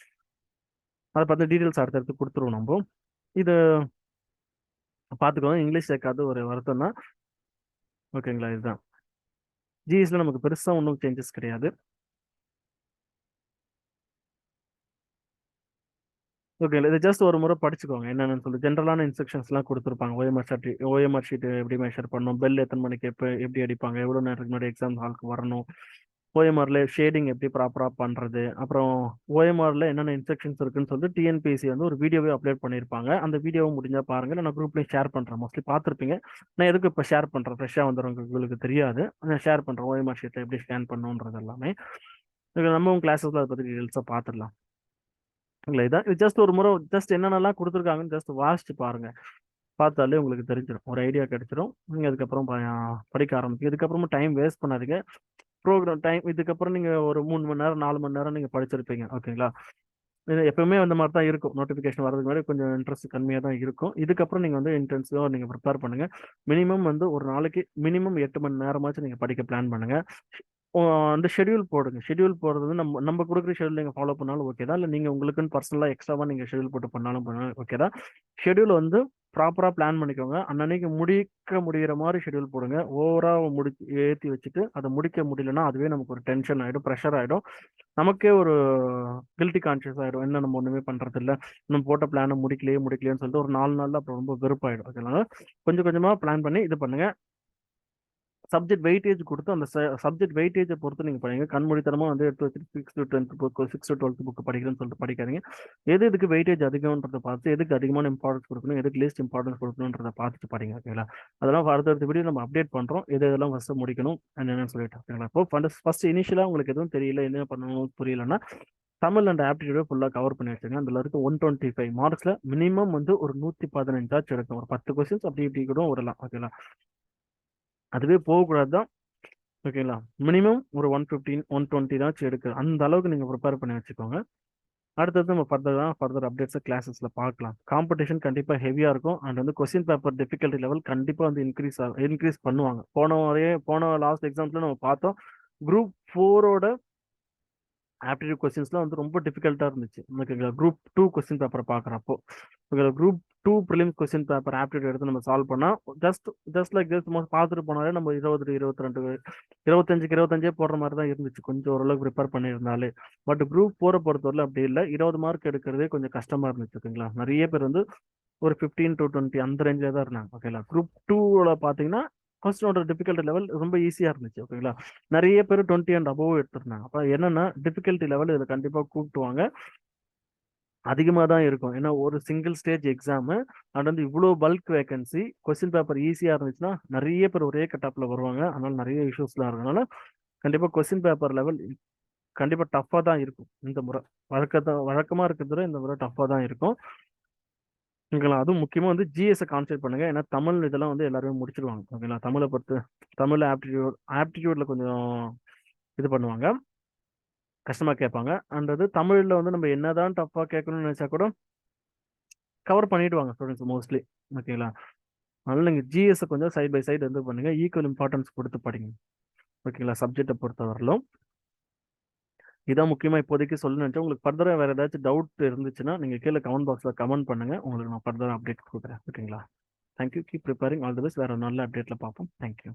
அதை பார்த்து டீட்டெயில்ஸ் அடுத்தடுத்து கொடுத்துருவோம் நம்ம. இது பார்த்துக்கோங்க இங்கிலீஷ் சேர்க்காத ஒரு வருத்தம் தான் ஓகேங்களா? இதுதான். ஜிஎஸ்ல நமக்கு பெருசாக ஒன்றும் சேஞ்சஸ் கிடையாது. ஓகே இது ஜஸ்ட் ஒரு முறை படிச்சுக்கோங்க. என்னென்னு சொல்லி. ஜென்ரலான இன்ஸ்ட்ரக்ஷன்ஸ்லாம் கொடுத்துருப்பாங்க. ஓஎம்ஆர் ஷீட் ஓஎம்ஆர் ஷீட் எப்படி மெஷர் பண்ணணும்? பெல் எத்தனை மணிக்கு எப்போ எப்படி அடிப்பாங்க? எவ்வளோ நேரத்துக்கு முன்னாடி எக்ஸாம் ஹாலுக்கு வரணும்? ஓஎம்ஆர்ல ஷேடிங் எப்படி ப்ராப்பராக பண்ணுறது அப்புறம் ஓஎம்ஆர்ல என்னென்ன இன்ஸ்ட்ரக்ஷன்ஸ் இருக்குன்னு சொல்லிட்டு டிஎன்பிஎஸ்சி வந்து ஒரு வீடியோவே அப்லோட் பண்ணியிருப்பாங்க. அந்த வீடியோவை முடிஞ்சால் பாருங்கள் நான் குரூப்லேயும் ஷேர் பண்ணுறேன் மோஸ்ட்லி பார்த்துருப்பீங்க. நான் எதுக்கு இப்போ ஷேர் பண்ணுறேன் ஃப்ரெஷ்ஷாக வந்துடும் உங்களுக்கு தெரியாது. நான் ஷேர் பண்ணுறேன் ஓஎம்ஆர் ஷீட்டில் எப்படி ஸ்கேன் பண்ணுன்றது எல்லாமே. நம்ம கிளாஸஸில் அதை பற்றி டீட்டெயில்ஸாக பார்த்துடலாம். இல்லை இதான். இது ஜஸ்ட் ஒரு முறை ஜஸ்ட் என்னென்னலாம் கொடுத்துருக்காங்கன்னு ஜஸ்ட் வாசிச்சு பாருங்க. பார்த்தாலே உங்களுக்கு தெரிஞ்சிடும் ஒரு ஐடியா கிடைச்சிடும் நீங்கள் அதுக்கப்புறம் படிக்க ஆரம்பிக்கும் இதுக்கப்புறமா டைம் வேஸ்ட் பண்ணாதீங்க. ப்ரோக்ராம் டைம் இதுக்கப்புறம் நீங்கள் ஒரு மூணு மணி நேரம் நாலு மணி நேரம் நீங்கள் படிச்சிருப்பீங்க. ஓகேங்களா? எப்பவுமே அந்த மாதிரி தான் இருக்கும். நோட்டிஃபிகேஷன் வரதுக்கு முன்னாடி கொஞ்சம் இன்ட்ரெஸ்ட் கம்மியாக தான் இருக்கும். இதுக்கப்புறம் நீங்கள் வந்து இன்டென்சிவாக நீங்கள் ப்ரிப்பேர் பண்ணுங்கள் மினிமம் வந்து ஒரு நாளைக்கு மினிமம் எட்டு மணி நேரமாச்சும் நீங்கள் படிக்க பிளான் பண்ணுங்கள் அந்த ஷெடியூல் போடுங்க. ஷெடியூல் போடுறது வந்து நம்ம நம்ம கொடுக்குற ஷெடியூல் நீங்கள் ஃபாலோ பண்ணாலும் ஓகே தான். இல்லை நீங்கள் உங்களுக்குன்னு பர்சனலாக எக்ஸ்ட்ராவாக நீங்கள் ஷெடியூல் போட்டு பண்ணாலும் பண்ணாலும் ஓகே தான். ஷெடியூல் வந்து ப்ராப்பராக பிளான் பண்ணிக்கோங்க. அன்னன்னைக்கு முடிக்க முடிகிற மாதிரி ஷெடியூல் போடுங்க. ஓவராக முடி ஏற்றி வச்சுட்டு அதை முடிக்க முடியலன்னா அதுவே நமக்கு ஒரு டென்ஷன் ஆகிடும் ப்ரெஷர் ஆகிடும் நமக்கே ஒரு கில்ட்டி கான்ஷியஸ் ஆகிடும் என்ன நம்ம ஒன்றுமே பண்ணுறது இல்லை நம்ம போட்ட பிளானை முடிக்கலையே முடிக்கலையேன்னு சொல்லிட்டு ஒரு நாலு நாளில் அப்புறம் ரொம்ப வெறுப்பாயிடும். அதனால கொஞ்சம் கொஞ்சமாக பிளான் பண்ணி இது பண்ணுங்கள் சப்ஜெக்ட் வெயிட்டேஜ் கொடுத்து அந்த சப்ஜெக்ட் வெயிட்டேஜை பொறுத்து நீங்கள் படிங்க. கண்மொழித்தனமாக வந்து எடுத்து வச்சுட்டு six to tenth book six to twelfth book படிக்கிறேன்னு சொல்லிட்டு படிக்காதீங்க. எது எதுக்கு வெயிட்டேஜ் அதிகம்ன்றதை பார்த்து எதுக்கு அதிகமான இம்பார்ட்டன்ஸ் கொடுக்கணும் எதுக்கு லீஸ்ட் இம்பார்ட்டன்ஸ் கொடுக்கணுன்றதை பார்த்துட்டு படிங்க ஓகேங்களா அதெல்லாம் அடுத்தடுத்த வீடியோ நம்ம அப்டேட் பண்ணுறோம் எது எதெல்லாம் ஃபஸ்ட்டு முடிக்கணும் என்னென்னு சொல்லிட்டு ஓகேங்களா இப்போ ஃபஸ்ட் ஃபஸ்ட் இனிஷியலாக உங்களுக்கு எதுவும் தெரியல என்ன பண்ணணும் புரியலன்னா தமிழ் அண்ட் ஆப்டிடியூடை ஃபுல்லாக கவர் பண்ணி வச்சுங்க அதில் இருக்க ஒன் டுவெண்ட்டி ஃபைவ் மார்க்ஸில் மினிமம் வந்து ஒரு நூற்றி பதினஞ்சாச்சும் எடுக்கும் ஒரு பத்து கொஸ்டின்ஸ் அப்படி இப்படி கூட வரலாம் ஓகேங்களா அதுவே போகக்கூடாது தான் ஓகேங்களா மினிமம் ஒரு ஒன் ஃபிஃப்டீன் ஒன் டுவெண்ட்டி தான் எடுக்க அந்த அளவுக்கு நீங்கள் ப்ரிப்பேர் பண்ணி வச்சுக்கோங்க. அடுத்தது நம்ம ஃபர்தர் தான் ஃபர்தர் அப்டேட்ஸை கிளாஸஸில் பார்க்கலாம். காம்படிஷன் கண்டிப்பாக ஹெவியாக இருக்கும். அண்ட் வந்து கொஸ்டின் பேப்பர் டிஃபிகல்ட்டி லெவல் கண்டிப்பாக வந்து இன்க்ரீஸ் ஆகும் இன்க்ரீஸ் பண்ணுவாங்க. போன வரையே போன லாஸ்ட் எக்ஸாம்ஸில் நம்ம பார்த்தோம் குரூப் ஃபோரோட ஆப்டிடியூட் கொஸ்டின்ஸ்லாம் வந்து ரொம்ப டிஃபிகல்ட்டாக இருந்துச்சு. ஓகேங்களா? குரூப் டூ கொஸ்டின் பேப்பரை பார்க்குறப்போ. Group two prelims question paper aptitude எடுத்து நம்ம சால்வ் பண்ணால் ஜஸ்ட் ஜஸ்ட் லைக் ஜஸ்ட் பார்த்துட்டு போனாலே நம்ம இருபது இருபத்தி ரெண்டு இருபத்தஞ்சுக்கு இருபத்தஞ்சே போடுற மாதிரி தான் இருந்துச்சு. கொஞ்சம் ஓரளவுக்கு ப்ரிப்பேர் பண்ணியிருந்தாலே. பட் குரூப் ஃபோரை பொறுத்தவரை அப்படி இல்லை. இருபது மார்க் எடுக்கிறதே கொஞ்சம் கஷ்டமாக இருந்துச்சு ஓகேங்களா? நிறைய பேர் வந்து ஒரு ஃபிஃப்டீன் டு டுவெண்ட்டி அந்த ரேஞ்சில் தான் இருந்தாங்க ஓகேங்களா? குரூப் டூவில் பார்த்தீங்கன்னா கொஸ்டினோட டிஃபிகல்ட்டி லெவல் ரொம்ப ஈஸியாக இருந்துச்சு ஓகேங்களா? நிறைய பேர் டுவெண்ட்டி அண்ட் அபோவ் எடுத்திருந்தாங்க. அப்போ என்னென்னா டிஃபிகல்ட்டி லெவல் இதில் கண்டிப்பாக கூப்பிட்டுவாங்க அதிகமாக தான் இருக்கும். ஏன்னா ஒரு சிங்கிள் ஸ்டேஜ் எக்ஸாமு அண்ட் வந்து இவ்வளோ பல்க் வேகன்சி கொஸ்டின் பேப்பர் ஈஸியாக இருந்துச்சுன்னா நிறைய பேர் ஒரே கட்டாப்பில் வருவாங்க. அதனால நிறைய இஷ்யூஸ்லாம் இருக்கனால கண்டிப்பாக கொஸ்டின் பேப்பர் லெவல் கண்டிப்பாக டஃப்பாக தான் இருக்கும் இந்த முறை. வழக்கத்தை வழக்கமாக இருக்கிறத இந்த முறை டஃப்பாக தான் இருக்கும். ஓகேங்களா? அதுவும் முக்கியமாக வந்து ஜிஎஸை கான்சென்ட் பண்ணுங்கள் ஏன்னா தமிழ் இதெல்லாம் வந்து எல்லாருமே முடிச்சிருவாங்க. ஓகேங்களா? தமிழை பொறுத்து தமிழ் ஆப்டிடியூட் ஆப்டிடியூட்ல கொஞ்சம் இது பண்ணுவாங்க. கஷ்டமாக கேட்பாங்க. அண்ட் அது தமிழில் வந்து நம்ம என்னதான் டஃப்பாக கேட்கணும்னு நினச்சா கூட கவர் பண்ணிடுவாங்க ஸ்டூடெண்ட்ஸ் மோஸ்ட்லி ஓகேங்களா அதனால நீங்கள் ஜிஎஸ்ஸை கொஞ்சம் சைட் பை சைடு வந்து பண்ணுங்கள் ஈக்குவல் இம்பார்ட்டன்ஸ் கொடுத்து படிங்க. ஓகேங்களா சப்ஜெக்டை பொறுத்தவரையிலும். இதான் முக்கியமாக இப்போதைக்கு சொல்லு நினச்சேன் உங்களுக்கு ஃபர்தராக வேறு ஏதாச்சும் டவுட் இருந்துச்சுன்னா நீங்கள் கீழே கமெண்ட் பாக்ஸில் கமெண்ட் பண்ணுங்கள் உங்களுக்கு நான் ஃபர்தராக அப்டேட் கொடுக்குறேன். ஓகேங்களா thank you keep preparing all the best வேறு நல்ல அப்டேட்டில் பார்ப்போம். தேங்க்யூ